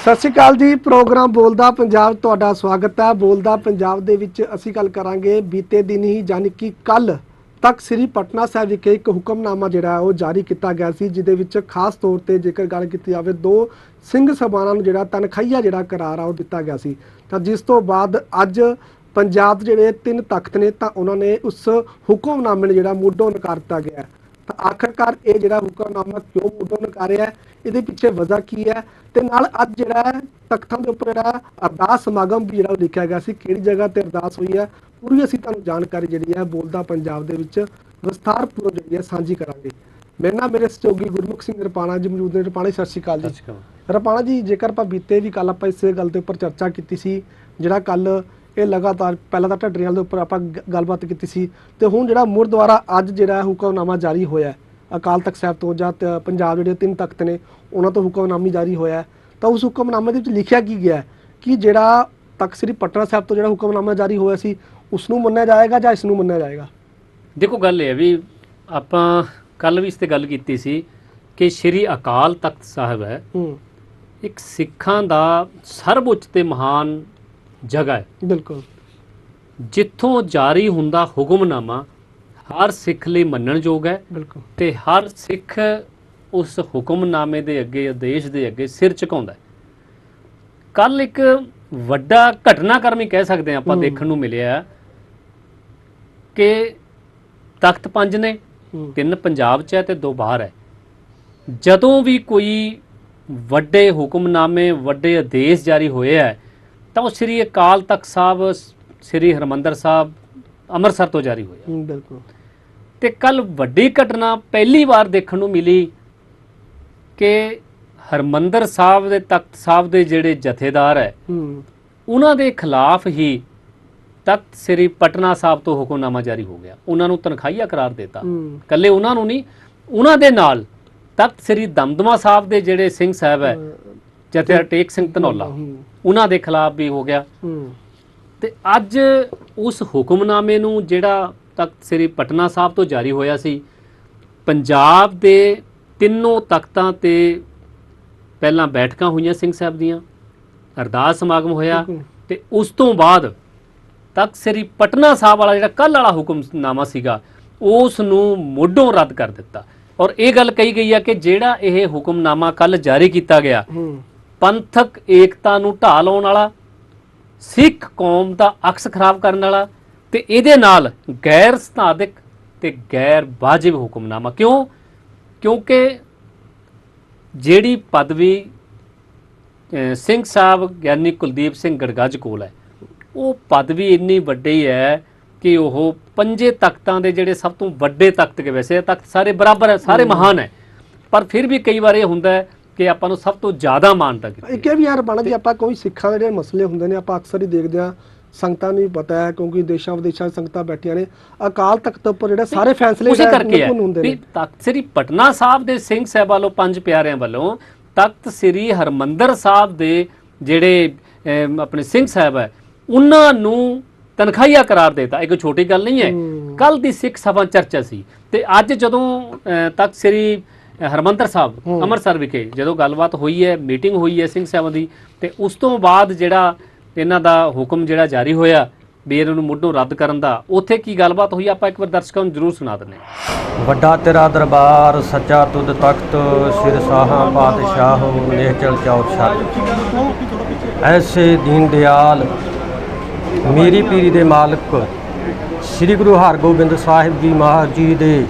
ਸਤਿ ਸ਼੍ਰੀ ਅਕਾਲ ਜੀ, ਪ੍ਰੋਗਰਾਮ ਬੋਲਦਾ ਪੰਜਾਬ, ਤੁਹਾਡਾ ਸਵਾਗਤ ਹੈ। ਬੋਲਦਾ ਪੰਜਾਬ ਦੇ ਵਿੱਚ ਅਸੀਂ ਗੱਲ ਕਰਾਂਗੇ ਬੀਤੇ ਦਿਨ ਹੀ ਯਾਨੀ ਕਿ ਕੱਲ ਤੱਕ ਸ੍ਰੀ ਪਟਨਾ ਸਾਹਿਬ ਵਿਖੇ ਇੱਕ ਹੁਕਮਨਾਮਾ ਜਿਹੜਾ ਉਹ ਜਾਰੀ ਕੀਤਾ ਗਿਆ ਸੀ, ਜਿਹਦੇ ਵਿੱਚ ਖਾਸ ਤੌਰ ਤੇ ਜੇਕਰ ਗੱਲ ਕੀਤੀ ਜਾਵੇ, ਦੋ ਸਿੰਘ ਸਭਾਵਾਂ ਨੂੰ ਜਿਹੜਾ ਤਨਖਾਹੀਆ ਜਿਹੜਾ ਕਰਾਰ ਆ, ਉਹ ਦਿੱਤਾ ਗਿਆ ਸੀ। ਤਾਂ ਜਿਸ ਤੋਂ ਬਾਅਦ ਅੱਜ ਪੰਜਾਬ ਜਿਹੜੇ ਤਿੰਨ ਤਖਤ ਨੇ, ਤਾਂ ਉਹਨਾਂ ਨੇ ਉਸ ਹੁਕਮਨਾਮੇ ਨੂੰ ਜਿਹੜਾ ਮੁੱਢੋਂ ਨਕਾਰ ਦਿੱਤਾ ਗਿਆ ਤਾਂ ਆਖਰਕਾਰ ਇਹ ਜਿਹੜਾ ਹੁਕਮਨਾਮਾ ਕਿਉਂ ਮੁੱਢੋਂ ਨਕਾਰਿਆ ਇਹਦੇ ਪਿੱਛੇ ਵਜ੍ਹਾ ਕੀ ਹੈ? ਤੇ ਨਾਲ ਅੱਜ ਜਿਹੜਾ ਤਖਤਾਂ ਦੇ ਉੱਪਰ ਜਿਹੜਾ ਅਰਦਾਸ ਸਮਾਗਮ ਵੀ ਜਿਹੜਾ ਲਿਖਿਆ ਗਿਆ ਸੀ ਕਿਹੜੀ ਜਗ੍ਹਾ ਤੇ ਅਰਦਾਸ ਹੋਈ ਹੈ ਪੂਰੀ ਅਸੀਂ ਤੁਹਾਨੂੰ ਜਾਣਕਾਰੀ ਜਿਹੜੀ ਹੈ ਬੋਲਦਾ ਪੰਜਾਬ ਦੇ ਵਿੱਚ ਵਿਸਥਾਰਪੂਰਵਕ ਜਿਹੜੀ ਹੈ ਸਾਂਝੀ ਕਰਾਂਗੇ। ਮੇਰੇ ਨਾਲ ਮੇਰੇ ਸਹਿਯੋਗੀ ਗੁਰਮੁਖ ਸਿੰਘ ਰਪਾਣਾ ਜੀ ਮੌਜੂਦ ਨੇ। ਰਪਾਣਾ ਜੀ, ਸਤਿ ਸ਼੍ਰੀ ਅਕਾਲ ਜੀ। ਰਪਾਣਾ ਜੀ ਜੇਕਰ ਆਪਾਂ ਬੀਤੇ ਵੀ ਕੱਲ ਆਪਾਂ ਇਸੇ ਗੱਲ ਦੇ ਉੱਪਰ ਚਰਚਾ ਕੀਤੀ ਸੀ ਜਿਹੜਾ ਕੱਲ ਇਹ ਲਗਾਤਾਰ ਪਹਿਲਾਂ ਤਾਂ ਢੱਡਰੀਆਂ ਦੇ ਉੱਪਰ ਆਪਾਂ ਗੱਲਬਾਤ ਕੀਤੀ ਸੀ ਤੇ ਹੁਣ ਜਿਹੜਾ ਮੁੜ ਦੁਆਰਾ ਅੱਜ ਜਿਹੜਾ ਹੁਕਮਨਾਮਾ ਜਾਰੀ ਹੋਇਆ ਅਕਾਲ ਤਖਤ ਸਾਹਿਬ ਤੋਂ ਜਾਂ ਪੰਜਾਬ ਜਿਹੜੇ ਤਿੰਨ ਤਖਤ ਨੇ ਉਹਨਾਂ ਤੋਂ ਹੁਕਮਨਾਮੀ ਜਾਰੀ ਹੋਇਆ। ਤਾਂ ਉਸ ਹੁਕਮਨਾਮੇ ਦੇ ਵਿੱਚ ਲਿਖਿਆ ਕੀ ਗਿਆ ਕਿ ਜਿਹੜਾ ਤਖਤ ਸ੍ਰੀ ਪਟਨਾ ਸਾਹਿਬ ਤੋਂ ਜਿਹੜਾ ਹੁਕਮਨਾਮਾ ਜਾਰੀ ਹੋਇਆ ਸੀ ਉਸ ਨੂੰ ਮੰਨਿਆ ਜਾਏਗਾ ਜਾਂ ਇਸ ਨੂੰ ਮੰਨਿਆ ਜਾਏਗਾ ਦੇਖੋ ਗੱਲ ਇਹ ਹੈ ਵੀ ਆਪਾਂ ਕੱਲ ਵੀ ਇਸ ਤੇ ਗੱਲ ਕੀਤੀ ਸੀ ਕਿ ਸ਼੍ਰੀ ਅਕਾਲ ਤਖਤ ਸਾਹਿਬ ਹੈ ਹੂੰ ਇੱਕ ਸਿੱਖਾਂ ਦਾ ਸਰਵਉੱਚ ਤੇ ਮਹਾਨ ਜਗ੍ਹਾ ਹੈ। ਬਿਲਕੁਲ। ਜਿੱਥੋਂ ਜਾਰੀ ਹੁੰਦਾ ਹੁਕਮਨਾਮਾ ਹਰ ਸਿੱਖ ਲਈ ਮੰਨਣਯੋਗ ਹੈ ਬਿਲਕੁਲ। ਤੇ ਹਰ ਸਿੱਖ ਉਸ ਹੁਕਮਨਾਮੇ ਦੇ ਅੱਗੇ ਆਦੇਸ਼ ਦੇ ਅੱਗੇ ਸਿਰ ਝੁਕਾਉਂਦਾ ਹੈ। ਕੱਲ ਇੱਕ ਵੱਡਾ ਘਟਨਾਕ੍ਰਮ ਹੀ ਕਹਿ ਸਕਦੇ ਹਾਂ ਆਪਾਂ। ਦੇਖਣ ਨੂੰ ਮਿਲਿਆ ਕਿ ਤਖਤ ਪੰਜ ਨੇ ਤਿੰਨ ਪੰਜਾਬ 'ਚ ਹੈ ਤੇ ਦੋ ਬਾਹਰ ਹੈ। ਜਦੋਂ ਵੀ ਕੋਈ ਵੱਡੇ ਹੁਕਮਨਾਮੇ ਵੱਡੇ ਆਦੇਸ਼ ਜਾਰੀ ਹੋਏ ਹੈ ਤਾਂ ਉਹ ਸ੍ਰੀ ਅਕਾਲ ਤਖਤ ਸਾਹਿਬ ਸ੍ਰੀ ਹਰਮੰਦਰ ਸਾਹਿਬ ਅੰਮ੍ਰਿਤਸਰ ਤੋਂ ਜਾਰੀ ਹੋਇਆ। ਬਿਲਕੁਲ। ਤੇ ਕੱਲ ਵੱਡੀ ਘਟਨਾ ਪਹਿਲੀ ਵਾਰ ਦੇਖਣ ਨੂੰ ਮਿਲੀ ਕਿ ਹਰਮੰਦਰ ਸਾਹਿਬ ਦੇ ਤਖਤ ਸਾਹਿਬ ਦੇ ਜਿਹੜੇ ਜਥੇਦਾਰ ਹੈ ਉਹਨਾਂ ਦੇ ਖਿਲਾਫ ਹੀ ਤਖਤ ਸ੍ਰੀ ਪਟਨਾ ਸਾਹਿਬ ਤੋਂ ਹੁਕਮਨਾਮਾ ਜਾਰੀ ਹੋ ਗਿਆ। ਉਹਨਾਂ ਨੂੰ ਤਨਖਾਹੀਆ ਕਰਾਰ ਦਿੱਤਾ। ਕੱਲੇ ਉਹਨਾਂ ਨੂੰ ਨਹੀਂ ਉਹਨਾਂ ਦੇ ਨਾਲ ਤਖਤ ਸ੍ਰੀ ਦਮਦਮਾ ਸਾਹਿਬ ਦੇ ਜਿਹੜੇ ਸਿੰਘ ਸਾਹਿਬ ਹੈ ਜਥੇਦਾਰ ਟੇਕ ਸਿੰਘ ਧਨੌਲਾ ਉਹਨਾਂ ਦੇ ਖਿਲਾਫ ਵੀ ਹੋ ਗਿਆ। ਤੇ ਅੱਜ ਉਸ ਹੁਕਮਨਾਮੇ ਨੂੰ ਜਿਹੜਾ ਤਖਤ ਸ੍ਰੀ ਪਟਨਾ ਸਾਹਿਬ ਤੋਂ ਜਾਰੀ ਹੋਇਆ ਸੀ ਪੰਜਾਬ ਦੇ ਤਿੰਨੋਂ ਤਖਤਾਂ ਤੇ ਪਹਿਲਾਂ ਬੈਠਕਾਂ ਹੋਈਆਂ ਸਿੰਘ ਸਾਹਿਬ ਦੀਆਂ ਅਰਦਾਸ ਸਮਾਗਮ ਹੋਇਆ। ਤੇ ਉਸ ਤੋਂ ਬਾਅਦ ਤਖਤ ਸ੍ਰੀ ਪਟਨਾ ਸਾਹਿਬ ਵਾਲਾ ਜਿਹੜਾ ਕੱਲ ਵਾਲਾ ਹੁਕਮਨਾਮਾ ਸੀਗਾ ਉਸ ਨੂੰ ਮੋਢੋਂ ਰੱਦ ਕਰ ਦਿੱਤਾ। ਔਰ ਇਹ ਗੱਲ ਕਹੀ ਗਈ ਹੈ ਕਿ ਜਿਹੜਾ ਇਹ ਹੁਕਮਨਾਮਾ ਕੱਲ ਜਾਰੀ ਕੀਤਾ ਗਿਆ ਪੰਥਕ ਏਕਤਾ ਨੂੰ ਢਾਹ ਲਾਉਣ ਵਾਲਾ ਸਿੱਖ ਕੌਮ ਦਾ ਅਕਸ ਖਰਾਬ ਕਰਨ ਵਾਲਾ ਤੇ ਇਹਦੇ ਨਾਲ ਗੈਰ ਸਥਾਨਿਕ ਤੇ ਗੈਰ ਵਾਜਿਬ ਹੁਕਮਨਾਮਾ। ਕਿਉਂ? ਕਿਉਂਕਿ ਜਿਹੜੀ ਪਦਵੀ ਸਿੰਘ ਸਾਹਿਬ ਗਿਆਨੀ ਕੁਲਦੀਪ ਸਿੰਘ ਗੜਗੱਜ ਕੋਲ ਹੈ ਉਹ ਪਦਵੀ ਇੰਨੀ ਵੱਡੀ ਹੈ ਕਿ ਉਹ ਪੰਜੇ ਤਖਤਾਂ ਦੇ ਜਿਹੜੇ ਸਭ ਤੋਂ ਵੱਡੇ ਤਖਤ ਕੇ ਵੈਸੇ ਤਖਤ ਸਾਰੇ ਬਰਾਬਰ ਹੈ ਸਾਰੇ ਮਹਾਨ ਹੈ। ਪਰ ਫਿਰ ਵੀ ਕਈ ਵਾਰ ਇਹ ਹੁੰਦਾ ਹੈ ਕਿ ਆਪਾਂ ਨੂੰ ਸਭ ਤੋਂ ਜ਼ਿਆਦਾ ਮਾਨਤਾ ਕੀਤੀ ਇੱਕ ਇਹ ਵੀ ਯਾਰ ਬਣਾ ਜੀ ਆਪਾਂ ਕੋਈ ਸਿੱਖਾਂ ਦੇ ਜਿਹੜੇ ਮਸਲੇ ਹੁੰਦੇ ਨੇ ਆਪਾਂ ਅਕਸਰ ਹੀ ਦੇਖਦੇ ਆ ਸੰਗਤਾਂ ਨੂੰ ਵੀ ਪਤਾ ਹੈ ਕਿਉਂਕਿ ਦੇਸ਼ਾਂ ਵਿਦੇਸ਼ਾਂ 'ਚ ਸੰਗਤਾਂ ਬੈਠੀਆਂ ਨੇ। ਅਕਾਲ ਤਖਤ ਉੱਪਰ ਜਿਹੜੇ ਸਾਰੇ ਫੈਸਲੇ ਉਸੇ ਜਿਹੜੇ ਕਰਕੇ ਹੈ। ਵੀ ਨੇ। ਤਖਤ ਸ੍ਰੀ ਪਟਨਾ ਸਾਹਿਬ ਦੇ ਸਿੰਘ ਸਾਹਿਬ ਵੱਲੋਂ ਪੰਜ ਪਿਆਰਿਆਂ ਵੱਲੋਂ ਤਖਤ ਸ੍ਰੀ ਹਰਮੰਦਰ ਸਾਹਿਬ ਦੇ ਜਿਹੜੇ ਆਪਣੇ ਸਿੰਘ ਸਾਹਿਬ ਹੈ ਉਹਨਾਂ ਨੂੰ ਤਨਖਾਹੀਆ ਕਰਾਰ ਦੇਤਾ। ਇਹ ਕੋਈ ਛੋਟੀ ਗੱਲ ਨਹੀਂ ਹੈ। ਕੱਲ ਦੀ ਸਿੱਖ ਸਭਾ ਚਰਚਾ ਸੀ ਤੇ ਅੱਜ ਜਦੋਂ ਤਖਤ ਸ੍ਰੀ ਹਰਮੰਦਰ ਸਾਹਿਬ। ਅੰਮ੍ਰਿਤਸਰ ਵਿਖੇ ਜਦੋਂ ਗੱਲਬਾਤ ਹੋਈ ਹੈ ਮੀਟਿੰਗ ਹੋਈ ਹੈ ਸਿੰਘ ਸਾਹਿਬਾਂ ਦੀ ਤੇ ਉਸ ਤੋਂ ਬਾਅਦ ਜਿਹੜਾ ਇਹਨਾਂ ਦਾ ਹੁਕਮ ਜਿਹੜਾ ਜਾਰੀ ਹੋਇਆ ਵੀ ਇਹਨਾਂ ਨੂੰ ਮੁੱਢੋਂ ਰੱਦ ਕਰਨ ਦਾ ਉੱਥੇ ਕੀ ਗੱਲਬਾਤ ਹੋਈ? ਆਪਾਂ ਇੱਕ ਵਾਰ ਦਰਸ਼ਕਾਂ ਨੂੰ ਜ਼ਰੂਰ ਸੁਣਾ ਦਿੰਦੇ ਹਾਂ। ਵੱਡਾ ਤੇਰਾ ਦਰਬਾਰ ਸੱਚਾ ਤੁਧ ਤਖਤ ਸਿਰ ਸਾਹਾਂ ਪਾਤਸ਼ਾਹ ਨਿਹਚਲ ਚੌਰ ਛੱਤ। ਐਸੇ ਦੀਨ ਦਿਆਲ ਮੇਰੀ ਪੀਰੀ ਦੇ ਮਾਲਕ ਸ੍ਰੀ ਗੁਰੂ ਹਰਗੋਬਿੰਦ ਸਾਹਿਬ ਜੀ ਮਹਾਰਾਜ ਜੀ ਦੇ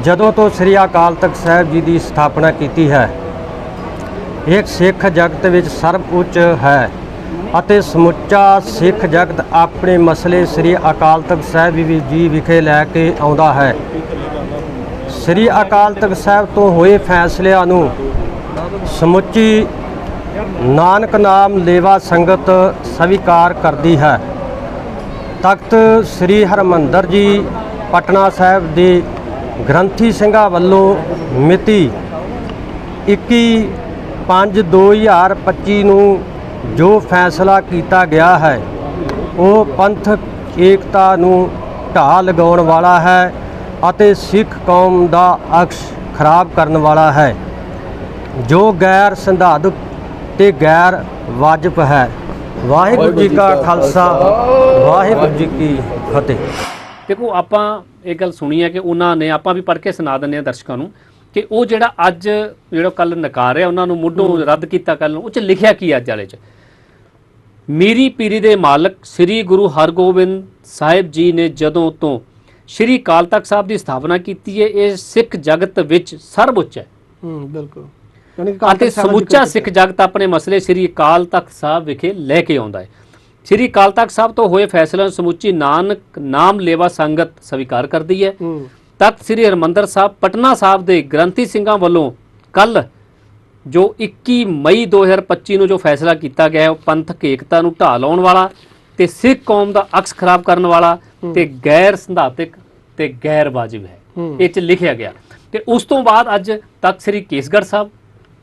ਜਦੋਂ ਤੋਂ ਸ੍ਰੀ ਅਕਾਲ ਤਖਤ ਸਾਹਿਬ ਜੀ ਦੀ ਸਥਾਪਨਾ ਕੀਤੀ ਹੈ, ਇੱਕ ਸਿੱਖ ਜਗਤ ਵਿੱਚ ਸਰਬ ਉੱਚ ਹੈ ਅਤੇ ਸਮੁੱਚਾ ਸਿੱਖ ਜਗਤ ਆਪਣੇ ਮਸਲੇ ਸ੍ਰੀ ਅਕਾਲ ਤਖਤ ਸਾਹਿਬ ਜੀ ਵਿਖੇ ਲੈ ਕੇ ਆਉਂਦਾ ਹੈ। ਸ੍ਰੀ ਅਕਾਲ ਤਖਤ ਸਾਹਿਬ ਤੋਂ ਹੋਏ ਫੈਸਲਿਆਂ ਨੂੰ ਸਮੁੱਚੀ ਨਾਨਕ ਨਾਮ ਲੇਵਾ ਸੰਗਤ ਸਵੀਕਾਰ ਕਰਦੀ ਹੈ। ਤਖਤ ਸ੍ਰੀ ਹਰਮੰਦਰ ਜੀ, ਪਟਨਾ ਸਾਹਿਬ ਦੇ ਗ੍ਰੰਥੀ ਸਿੰਘਾਂ ਵੱਲੋਂ ਮਿਤੀ 21 5 2025 ਨੂੰ ਜੋ ਫੈਸਲਾ ਕੀਤਾ ਗਿਆ ਹੈ ਉਹ ਪੰਥਕ ਏਕਤਾ ਨੂੰ ਢਾਹ ਲਗਾਉਣ ਵਾਲਾ ਹੈ ਅਤੇ ਸਿੱਖ ਕੌਮ ਦਾ ਅਕਸ਼ ਖਰਾਬ ਕਰਨ ਵਾਲਾ ਹੈ। ਜੋ ਗੈਰ ਸੰਵਿਧਾਨਕ ਤੇ ਗੈਰ ਵਾਜਬ ਹੈ। ਵਾਹਿਗੁਰੂ ਜੀ ਕਾ ਖਾਲਸਾ। ਵਾਹਿਗੁਰੂ ਜੀ ਕੀ ਫਤਿਹ। ਦੇਖੋ ਆਪਾਂ ਇਹ ਗੱਲ ਸੁਣੀ ਹੈ ਕਿ ਉਹਨਾਂ ਨੇ ਆਪਾਂ ਵੀ ਪੜ੍ਹ ਕੇ ਸੁਣਾ ਦਿੰਦੇ ਹਾਂ ਦਰਸ਼ਕਾਂ ਨੂੰ ਕਿ ਉਹ ਜਿਹੜਾ ਅੱਜ ਜਿਹੜਾ ਕੱਲ ਨਕਾਰ ਰਿਹਾ ਉਹਨਾਂ ਨੂੰ ਮੁੱਢੋਂ ਰੱਦ ਕੀਤਾ ਕੱਲ ਨੂੰ ਉਹ ਚ ਲਿਖਿਆ ਕੀ ਅੱਜ ਵਾਲੇ ਚ? ਮੇਰੀ ਪੀਰੀ ਦੇ ਮਾਲਕ ਸ੍ਰੀ ਗੁਰੂ ਹਰਗੋਬਿੰਦ ਸਾਹਿਬ ਜੀ ਨੇ ਜਦੋਂ ਤੋਂ ਸ੍ਰੀ ਅਕਾਲ ਤਖਤ ਸਾਹਿਬ ਦੀ ਸਥਾਪਨਾ ਕੀਤੀ ਹੈ ਇਹ ਸਿੱਖ ਜਗਤ ਵਿੱਚ ਸਰਵਉੱਚ ਹੈ। ਹੂੰ ਬਿਲਕੁਲ। ਯਾਨੀ ਕਿ ਕਾਲ ਅਤੇ ਤਖ਼ਤ ਸਾਹਿਬ ਸਮੁੱਚਾ ਜ਼ਿਕਰ ਸਿੱਖ ਜਗਤ ਆਪਣੇ ਮਸਲੇ ਸ੍ਰੀ ਅਕਾਲ ਤਖਤ ਸਾਹਿਬ ਵਿਖੇ ਲੈ ਕੇ ਆਉਂਦਾ ਹੈ। ਸ੍ਰੀ ਅਕਾਲ ਤਖਤ ਸਾਹਿਬ ਤੋਂ ਹੋਏ ਫੈਸਲਿਆਂ ਨੂੰ ਸਮੁੱਚੀ ਨਾਨਕ ਨਾਮ ਲੇਵਾ ਸੰਗਤ ਸਵੀਕਾਰ ਕਰਦੀ ਹੈ। ਤਖਤ ਸ੍ਰੀ ਹਰਮੰਦਰ ਸਾਹਿਬ ਪਟਨਾ ਸਾਹਿਬ ਦੇ ਗ੍ਰੰਥੀ ਸਿੰਘਾਂ ਵੱਲੋਂ ਕੱਲ ਜੋ 21 ਮਈ 2025 ਨੂੰ ਜੋ ਫੈਸਲਾ ਕੀਤਾ ਗਿਆ ਉਹ ਪੰਥਕ ਏਕਤਾ ਨੂੰ ਢਾਹ ਲਾਉਣ ਵਾਲਾ ਤੇ ਸਿੱਖ ਕੌਮ ਦਾ ਅਕਸ ਖਰਾਬ ਕਰਨ ਵਾਲਾ ਤੇ ਗੈਰ ਸੰਧਾਤਿਕ ਤੇ ਗੈਰ ਵਾਜਿਬ ਹੈ। ਹੂੰ। ਇਹ ਚ ਲਿਖਿਆ ਗਿਆ। ਤੇ ਉਸ ਤੋਂ ਬਾਅਦ ਅੱਜ ਤਖਤ ਸ੍ਰੀ ਕੇਸਗੜ੍ਹ ਸਾਹਿਬ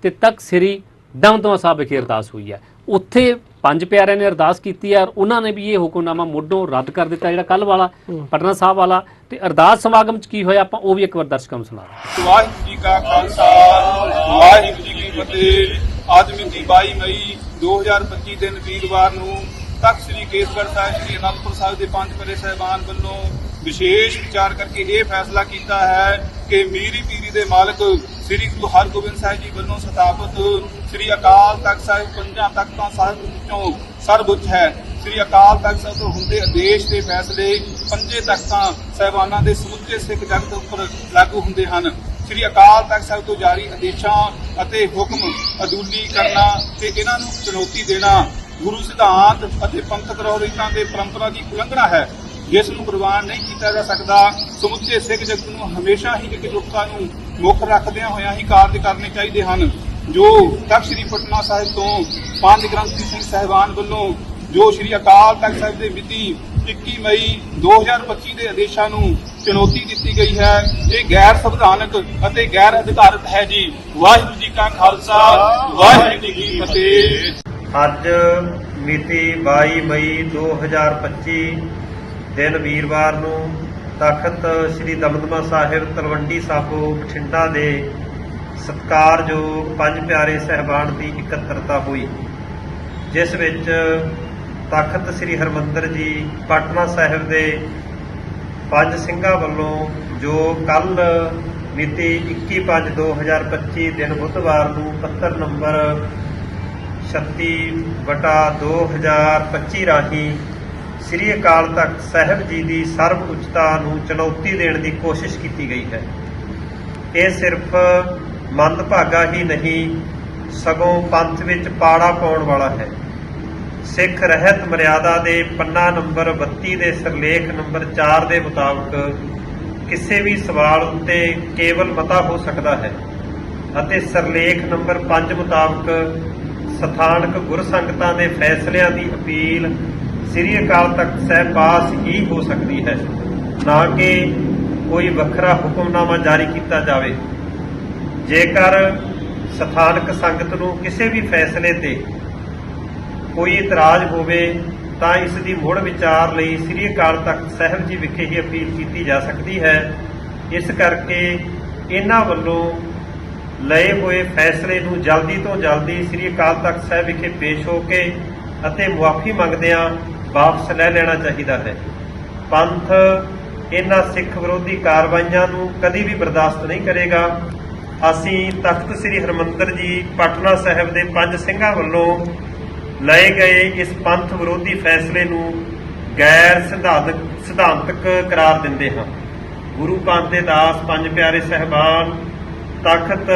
ਤੇ ਤਖਤ ਸ੍ਰੀ ਦਮਦਮਾ ਸਾਹਿਬ ਵਿਖੇ ਅਰਦਾਸ ਹੋਈ ਹੈ। ਉੱਥੇ ਪੰਜ ਪਿਆਰਿਆਂ ਨੇ ਅਰਦਾਸ ਕੀਤੀ ਹੈ ਔਰ ਉਹਨਾਂ ਨੇ ਵੀ ਇਹ ਹੁਕਮਨਾਮਾ ਮੁੱਢੋਂ ਰੱਦ ਕਰ ਦਿੱਤਾ ਜਿਹੜਾ ਕੱਲ ਵਾਲਾ ਪਟਨਾ ਸਾਹਿਬ ਵਾਲਾ। ਤੇ ਅਰਦਾਸ ਸਮਾਗਮ ਚ ਕੀ ਹੋਇਆ? ਆਪਾਂ ਉਹ ਵੀ ਇੱਕ ਵਾਰ ਦਰਸ਼ਕਾਂ ਨੂੰ ਸੁਣਾ ਦਿੰਦੇ। ਵਾਹਿਗੁਰੂ ਜੀ ਕਾ ਖਾਲਸਾ ਵਾਹਿਗੁਰੂ ਜੀ ਕੀ ਫਤਿਹ। ਅੱਜ ਮਿਤੀ 22 ਮਈ 2025 ਦਿਨ ਵੀਰਵਾਰ ਨੂੰ ਤਖਤ ਸ੍ਰੀ ਕੇਸਗੜ੍ਹ ਸਾਹਿਬ ਸ੍ਰੀ ਅਨੰਦਪੁਰ ਸਾਹਿਬ ਦੇ ਪੰਜ ਪਰੇ ਸਹਿਬਾਨ ਵੱਲੋਂ ਵਿਸ਼ੇਸ਼ ਵਿਚਾਰ ਕਰਕੇ ਇਹ ਫੈਸਲਾ ਕੀਤਾ ਹੈ ਕਿ ਮੀਰੀ ਪੀਰੀ ਦੇ ਮਾਲਕ ਸ੍ਰੀ ਗੁਰੂ ਹਰਗੋਬਿੰਦ ਸਾਹਿਬ ਜੀ ਵੱਲੋਂ ਸਥਾਪਿਤ ਸ੍ਰੀ ਅਕਾਲ ਤਖਤ ਸਾਹਿਬ ਪੰਜਾਂ ਤਖਤਾਂ ਸਾਹਿਬ ਵਿੱਚੋਂ ਸਰਵਉੱਚ ਹੈ। ਸ੍ਰੀ ਅਕਾਲ ਤਖਤ ਸਾਹਿਬ ਤੋਂ ਹੁੰਦੇ ਆਦੇਸ਼ ਦੇ ਫੈਸਲੇ ਪੰਜੇ ਤਖਤਾਂ ਸਹਿਬਾਨਾਂ ਦੇ ਸਮੁੱਚੇ ਸਿੱਖ ਜਗਤ ਉੱਪਰ ਲਾਗੂ ਹੁੰਦੇ ਹਨ। ਸ੍ਰੀ ਅਕਾਲ ਤਖਤ ਸਾਹਿਬ ਤੋਂ ਜਾਰੀ ਆਦੇਸ਼ਾਂ ਅਤੇ ਹੁਕਮ ਅਦੂਲੀ ਕਰਨਾ ਤੇ ਇਹਨਾਂ ਨੂੰ ਚੁਣੌਤੀ ਦੇਣਾ ਗੁਰੂ ਸਿਧਾਂਤ ਅਤੇ ਪੰਥਕ ਰਹੁ-ਰੀਤਾਂ ਦੇ ਪਰੰਪਰਾ ਦੀ ਉਲੰਘਣਾ ਹੈ। ਜਿਸ ਨੂੰ ਪ੍ਰਵਾਨ ਨਹੀਂ ਕੀਤਾ ਜਾ ਸਕਦਾ, ਸਮੁੱਚੇ ਸਿੱਖ ਜਗਤ ਨੂੰ ਹਮੇਸ਼ਾ ਹੀ ਇਕਜੁੱਟਤਾ ਨੂੰ ਮੁੱਖ ਰੱਖਦਿਆਂ ਹੋਇਆਂ ਹੀ ਕਾਰਜ ਕਰਨੇ ਚਾਹੀਦੇ ਹਨ, ਜੋ ਤਖਤ ਸ੍ਰੀ ਪਟਨਾ ਸਾਹਿਬ ਤੋਂ ਪੰਜ ਗ੍ਰੰਥੀ ਸਿੰਘ ਸਹਿਬਾਨ ਵੱਲੋਂ, ਜੋ ਸ੍ਰੀ ਅਕਾਲ ਤਖਤ ਸਾਹਿਬ ਦੇ ਮਿਤੀ 21 ਮਈ 2025 ਦੇ ਆਦੇਸ਼ਾਂ ਨੂੰ ਚੁਣੌਤੀ ਦਿੱਤੀ ਗਈ ਹੈ। ਇਹ ਗੈਰ ਸੰਵਿਧਾਨਕ ਅਤੇ ਗੈਰ ਅਧਿਕਾਰਤ ਹੈ ਜੀ। ਵਾਹਿਗੁਰੂ ਜੀ ਕਾ ਖਾਲਸਾ, ਵਾਹਿਗੁਰੂ ਜੀ ਕੀ ਫਤਿਹ। ਅੱਜ ਮਿਤੀ 22 ਮਈ 2025 ਦਿਨ ਵੀਰਵਾਰ ਨੂੰ ਤਖਤ ਸ੍ਰੀ ਦਮਦਮਾ ਸਾਹਿਬ ਤਲਵੰਡੀ ਸਾਬੋ ਬਠਿੰਡਾ ਦੇ ਸਤਿਕਾਰਯੋਗ ਪੰਜ ਪਿਆਰੇ ਸਹਿਬਾਨ ਦੀ ਇਕੱਤਰਤਾ ਹੋਈ, ਜਿਸ ਵਿੱਚ ਤਖਤ ਸ੍ਰੀ ਹਰਮੰਦਰ ਜੀ ਪਟਨਾ ਸਾਹਿਬ ਦੇ ਪੰਜ ਸਿੰਘਾਂ ਵੱਲੋਂ ਜੋ ਕੱਲ ਮਿਤੀ 21/5/2025 ਦਿਨ ਬੁੱਧਵਾਰ ਨੂੰ ਪੱਤਰ ਨੰਬਰ 36 ਵਟਾ 2025 ਰਾਹੀਂ ਸ੍ਰੀ ਅਕਾਲ ਤਖਤ ਸਾਹਿਬ ਜੀ ਦੀ ਸਰਵ ਉੱਚਤਾ ਨੂੰ ਚੁਣੌਤੀ ਦੇਣ ਦੀ ਕੋਸ਼ਿਸ਼ ਕੀਤੀ ਗਈ ਹੈ। ਇਹ ਸਿਰਫ ਮੰਦਭਾਗਾ ਹੀ ਨਹੀਂ, ਸਗੋਂ ਪੰਥ ਵਿੱਚ ਪਾੜਾ ਪਾਉਣ ਵਾਲਾ ਹੈ। ਸਿੱਖ ਰਹਿਤ ਮਰਿਆਦਾ ਦੇ ਪੰਨਾ ਨੰਬਰ 32 ਦੇ ਸਿਰਲੇਖ ਨੰਬਰ 4 ਦੇ ਮੁਤਾਬਕ ਕਿਸੇ ਵੀ ਸਵਾਲ ਉੱਤੇ ਕੇਵਲ ਮਤਾ ਹੋ ਸਕਦਾ ਹੈ ਅਤੇ ਸਿਰਲੇਖ ਨੰਬਰ 5 ਮੁਤਾਬਕ ਸਥਾਨਕ ਗੁਰਸੰਗਤਾਂ ਦੇ ਫੈਸਲਿਆਂ ਦੀ ਅਪੀਲ ਸ੍ਰੀ ਅਕਾਲ ਤਖਤ ਸਾਹਿਬ ਪਾਸ ਹੀ ਹੋ ਸਕਦੀ ਹੈ, ਨਾ ਕਿ ਕੋਈ ਵੱਖਰਾ ਹੁਕਮਨਾਮਾ ਜਾਰੀ ਕੀਤਾ ਜਾਵੇ। ਜੇਕਰ ਸਥਾਨਕ ਸੰਗਤ ਨੂੰ ਕਿਸੇ ਵੀ ਫੈਸਲੇ ਤੇ ਕੋਈ ਇਤਰਾਜ਼ ਹੋਵੇ, ਤਾਂ ਇਸ ਦੀ ਮੁੜ ਵਿਚਾਰ ਲਈ ਸ੍ਰੀ ਅਕਾਲ ਤਖਤ ਸਾਹਿਬ ਜੀ ਵਿਖੇ ਹੀ ਅਪੀਲ ਕੀਤੀ ਜਾ ਸਕਦੀ ਹੈ। ਇਸ ਕਰਕੇ ਇਹਨਾਂ ਵੱਲੋਂ ਲਏ ਹੋਏ ਫੈਸਲੇ ਨੂੰ ਜਲਦੀ ਤੋਂ ਜਲਦੀ ਸ੍ਰੀ ਅਕਾਲ ਤਖਤ ਸਾਹਿਬ ਵਿਖੇ ਪੇਸ਼ ਹੋ ਕੇ ਅਤੇ ਮੁਆਫੀ ਮੰਗਦਿਆਂ ਵਾਪਸ ਲੈ ਲੈਣਾ ਚਾਹੀਦਾ ਹੈ। ਪੰਥ ਇਹਨਾਂ ਸਿੱਖ ਵਿਰੋਧੀ ਕਾਰਵਾਈਆਂ ਨੂੰ ਕਦੀ ਵੀ ਬਰਦਾਸ਼ਤ ਨਹੀਂ ਕਰੇਗਾ। ਅਸੀਂ ਤਖਤ ਸ੍ਰੀ ਹਰਮੰਦਰ ਜੀ, ਪਟਨਾ ਸਾਹਿਬ ਦੇ ਪੰਜ ਸਿੰਘਾਂ ਵੱਲੋਂ ਲਏ ਗਏ ਇਸ ਪੰਥ ਵਿਰੋਧੀ ਫੈਸਲੇ ਨੂੰ ਗੈਰ ਸਿਧਾਂਤਕ ਸਿਧਾਂਤਕ ਕਰਾਰ ਦਿੰਦੇ ਹਾਂ। ਗੁਰੂ ਪੰਥ ਦੇ ਦਾਸ ਪੰਜ ਪਿਆਰੇ ਸਹਿਬਾਨ, ਤਖਤ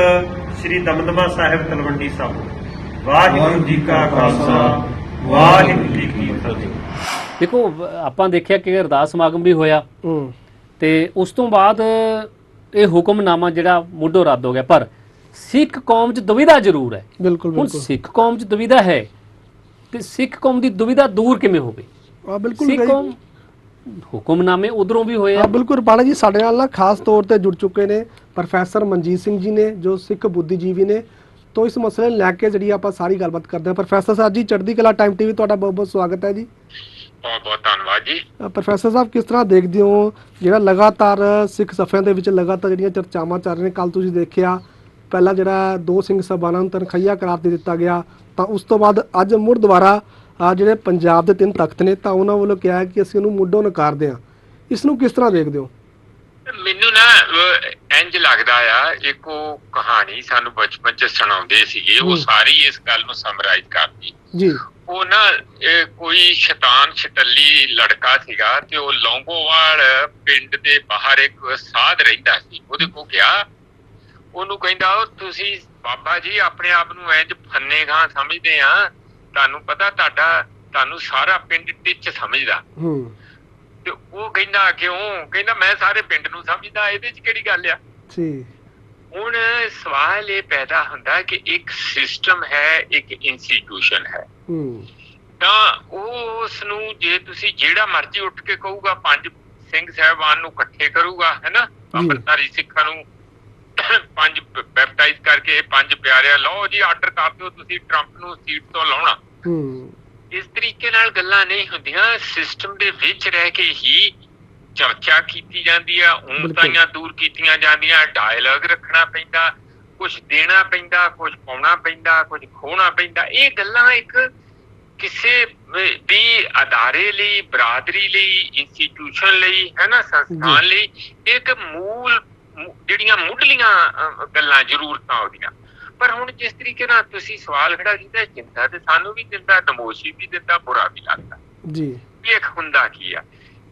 ਸ੍ਰੀ ਦਮਦਮਾ ਸਾਹਿਬ ਤਲਵੰਡੀ ਸਾਹਿਬ। ਵਾਹਿਗੁਰੂ ਜੀ ਕਾ ਖਾਲਸਾ, ਵਾਹਿਗੁਰੂ ਜੀ ਕੀ ਫਤਿਹ। ਦੇਖੋ ਆਪਾਂ ਦੇਖਿਆ ਕਿ ਅਰਦਾਸ ਸਮਾਗਮ ਵੀ ਹੋਇਆ। ਤੇ ਉਸ ਤੋਂ ਬਾਅਦ ਇਹ ਹੁਕਮਨਾਮਾ ਜਿਹੜਾ ਮੁੱਢੋਂ ਰੱਦ ਹੋ ਗਿਆ। ਪਰ ਸਿੱਖ ਕੌਮ 'ਚ ਦੁਵਿਧਾ ਜ਼ਰੂਰ ਹੈ। ਬਿਲਕੁਲ ਬਿਲਕੁਲ। ਸਿੱਖ ਕੌਮ 'ਚ ਦੁਵਿਧਾ ਹੈ ਤੇ ਸਿੱਖ ਕੌਮ ਦੀ ਦੁਵਿਧਾ ਦੂਰ ਕਿਵੇਂ ਹੋਵੇ? ਆ ਬਿਲਕੁਲ ਸਿੱਖ ਕੌਮ ਹੁਕਮਨਾਮੇ ਉਧਰੋਂ ਵੀ ਹੋਏ ਆ। ਬਿਲਕੁਲ ਰਪਾਲਾ ਜੀ ਸਾਡੇ ਨਾਲ ਨਾ ਖਾਸ ਤੌਰ ਤੇ ਜੁੜ ਚੁੱਕੇ ਨੇ ਪ੍ਰੋਫੈਸਰ ਮਨਜੀਤ ਸਿੰਘ ਜੀ ਨੇ ਜੋ ਸਿੱਖ ਬੁੱਧੀਜੀਵੀ ਨੇ। ਤੋਂ ਇਸ ਮਸਲੇ ਨੂੰ ਲੈ ਕੇ ਜਿਹੜੀ ਆਪਾਂ ਸਾਰੀ ਗੱਲਬਾਤ ਕਰਦੇ ਹਾਂ। ਪ੍ਰੋਫੈਸਰ ਸਾਹਿਬ ਜੀ ਚੜ੍ਹਦੀ ਕਲਾ ਟਾਈਮ ਟੀਵੀ ਤੁਹਾਡਾ ਬਹੁਤ ਬਹੁਤ ਸਵਾਗਤ ਹੈ ਜੀ। ਬਹੁਤ ਬਹੁਤ ਧੰਨਵਾਦ ਜੀ। ਪ੍ਰੋਫੈਸਰ ਸਾਹਿਬ ਕਿਸ ਤਰ੍ਹਾਂ ਦੇਖਦੇ ਹੋ ਜਿਹੜਾ ਲਗਾਤਾਰ ਸਿੱਖ ਸਫ਼ਿਆਂ ਦੇ ਵਿੱਚ ਲਗਾਤਾਰ ਜਿਹੜੀਆਂ ਚਰਚਾਵਾਂ ਚੱਲ ਰਹੀਆਂ ਕੱਲ ਤੁਸੀਂ ਦੇਖਿਆ ਪਹਿਲਾਂ ਜਿਹੜਾ ਦੋ ਸਿੰਘ ਸਭਾਨਾਂ ਨੂੰ ਤਨਖਾਹੀਆ ਕਰਾਰ ਦੇ ਦਿੱਤਾ ਗਿਆ ਤਾਂ ਉਸ ਤੋਂ ਬਾਅਦ ਅੱਜ ਮੁੜ ਦੁਬਾਰਾ ਆ ਜਿਹੜੇ ਪੰਜਾਬ ਦੇ ਤਿੰਨ ਤਖਤ ਨੇ ਤਾਂ ਉਹਨਾਂ ਵੱਲੋਂ ਕਿਹਾ ਕਿ ਅਸੀਂ ਉਹਨੂੰ ਮੁੱਢੋਂ ਨਕਾਰਦੇ ਹਾਂ। ਇਸ ਨੂੰ ਕਿਸ ਤਰ੍ਹਾਂ ਦੇਖਦੇ ਹੋ? ਮੈਨੂੰ ਨਾ ਇੰਜ ਲੱਗਦਾ ਆ ਇੱਕ ਉਹ ਕਹਾਣੀ ਸਾਨੂੰ ਬਚਪਨ ਚ ਸੁਣਾਉਂਦੇ ਸੀਗੇ ਉਹ। ਸਾਰੀ ਇਸ ਗੱਲ ਨੂੰ ਸਮਰਾਈਜ਼ ਕਰਦੀ। ਜੀ। ਉਹ ਨਾ ਕੋਈ ਸ਼ੈਤਾਨ ਛਟੱਲੀ ਲੜਕਾ ਸੀਗਾ ਤੇ ਉਹ ਲੌਂਗੋਵਾਲ ਪਿੰਡ ਦੇ ਬਾਹਰ ਇੱਕ ਸਾਧ ਰਹਿੰਦਾ ਸੀ ਉਹਦੇ ਕੋਲ ਗਿਆ। ਉਹਨੂੰ ਕਹਿੰਦਾ ਉਹ ਤੁਸੀਂ ਬਾਬਾ ਜੀ ਆਪਣੇ ਆਪ ਨੂੰ ਇੰਜ ਫੰਨੇਗਾ ਸਮਝਦੇ ਆ। ਤੁਹਾਨੂੰ ਪਤਾ ਤੁਹਾਡਾ ਤੁਹਾਨੂੰ ਸਾਰਾ ਪਿੰਡ ਟਿੱਚ ਸਮਝਦਾ। ਹੂੰ। ਤੇ ਉਹ ਕਹਿੰਦਾ ਕਿਉਂ? ਕਹਿੰਦਾ ਮੈਂ ਸਾਰੇ ਪਿੰਡ ਨੂੰ ਸਮਝਦਾ ਇਹਦੇ 'ਚ ਕਿਹੜੀ ਗੱਲ ਆ? ਜੀ। ਹੁਣ ਸਵਾਲ ਇਹ ਪੈਦਾ ਹੁੰਦਾ ਕਿ ਇੱਕ ਸਿਸਟਮ ਹੈ ਇੱਕ ਇੰਸਟੀਟਿਊਸ਼ਨ ਹੈ। ਹੂੰ। ਤਾਂ ਉਸ ਨੂੰ ਜੇ ਤੁਸੀਂ ਜਿਹੜਾ ਮਰਜ਼ੀ ਉੱਠ ਕੇ ਕਹੂਗਾ ਪੰਜ ਸਿੰਘ ਸਾਹਿਬਾਨ ਨੂੰ ਇਕੱਠੇ ਕਰੂਗਾ ਹੈਨਾ? ਅੰਮ੍ਰਿਤਧਾਰੀ ਸਿੱਖਾਂ ਨੂੰ ਪੰਜ ਬੈਪਟਾਈਜ਼ ਕਰਕੇ ਪੰਜ ਪਿਆਰਿਆਂ ਲਓ ਜੀ ਆਰਡਰ ਕਰ ਦਿਓ ਤੁਸੀਂ ਟਰੰਪ ਨੂੰ ਸੀਟ ਤੋਂ ਲਾਉਣਾ। ਹੂੰ। ਇਸ ਤਰੀਕੇ ਨਾਲ ਗੱਲਾਂ ਨਹੀਂ ਹੁੰਦੀਆਂ। ਸਿਸਟਮ ਦੇ ਵਿੱਚ ਰਹਿ ਕੇ ਹੀ ਚਰਚਾ ਕੀਤੀ ਜਾਂਦੀ ਆ ਊਂਤਾਈਆਂ ਦੂਰ ਕੀਤੀਆਂ ਜਾਂਦੀਆਂ ਡਾਇਲੌਗ ਰੱਖਣਾ ਪੈਂਦਾ ਕੁਝ ਦੇਣਾ ਪੈਂਦਾ ਕੁਝ ਪਾਉਣਾ ਪੈਂਦਾ ਕੁਝ ਖੋਣਾ ਪੈਂਦਾ। ਇਹ ਗੱਲਾਂ ਇੱਕ ਕਿਸੇ ਵੀ- ਅਦਾਰੇ ਲਈ ਬਰਾਦਰੀ ਲਈ ਇੰਸਟੀਟਿਊਸ਼ਨ ਲਈ ਹੈ ਨਾ ਸੰਸਥਾਨ ਲਈ ਇੱਕ ਮੂਲ ਜਿਹੜੀਆਂ ਮੁੱਢਲੀਆਂ ਗੱਲਾਂ ਜ਼ਰੂਰਤਾਂ ਉਹਦੀਆਂ। ਪਰ ਹੁਣ ਜਿਸ ਤਰੀਕੇ ਨਾਲ ਤੁਸੀਂ ਸਵਾਲ ਖੜਾ ਕੀਤਾ ਚਿੰਤਾ ਤੇ ਸਾਨੂੰ ਵੀ ਦਿੰਦਾ ਨਮੋਸ਼ੀ ਵੀ ਦਿੰਦਾ ਬੁਰਾ ਵੀ ਲੱਗਦਾ। ਜੀ। ਵੀ ਇਹ ਹੁੰਦਾ ਕੀ ਆ?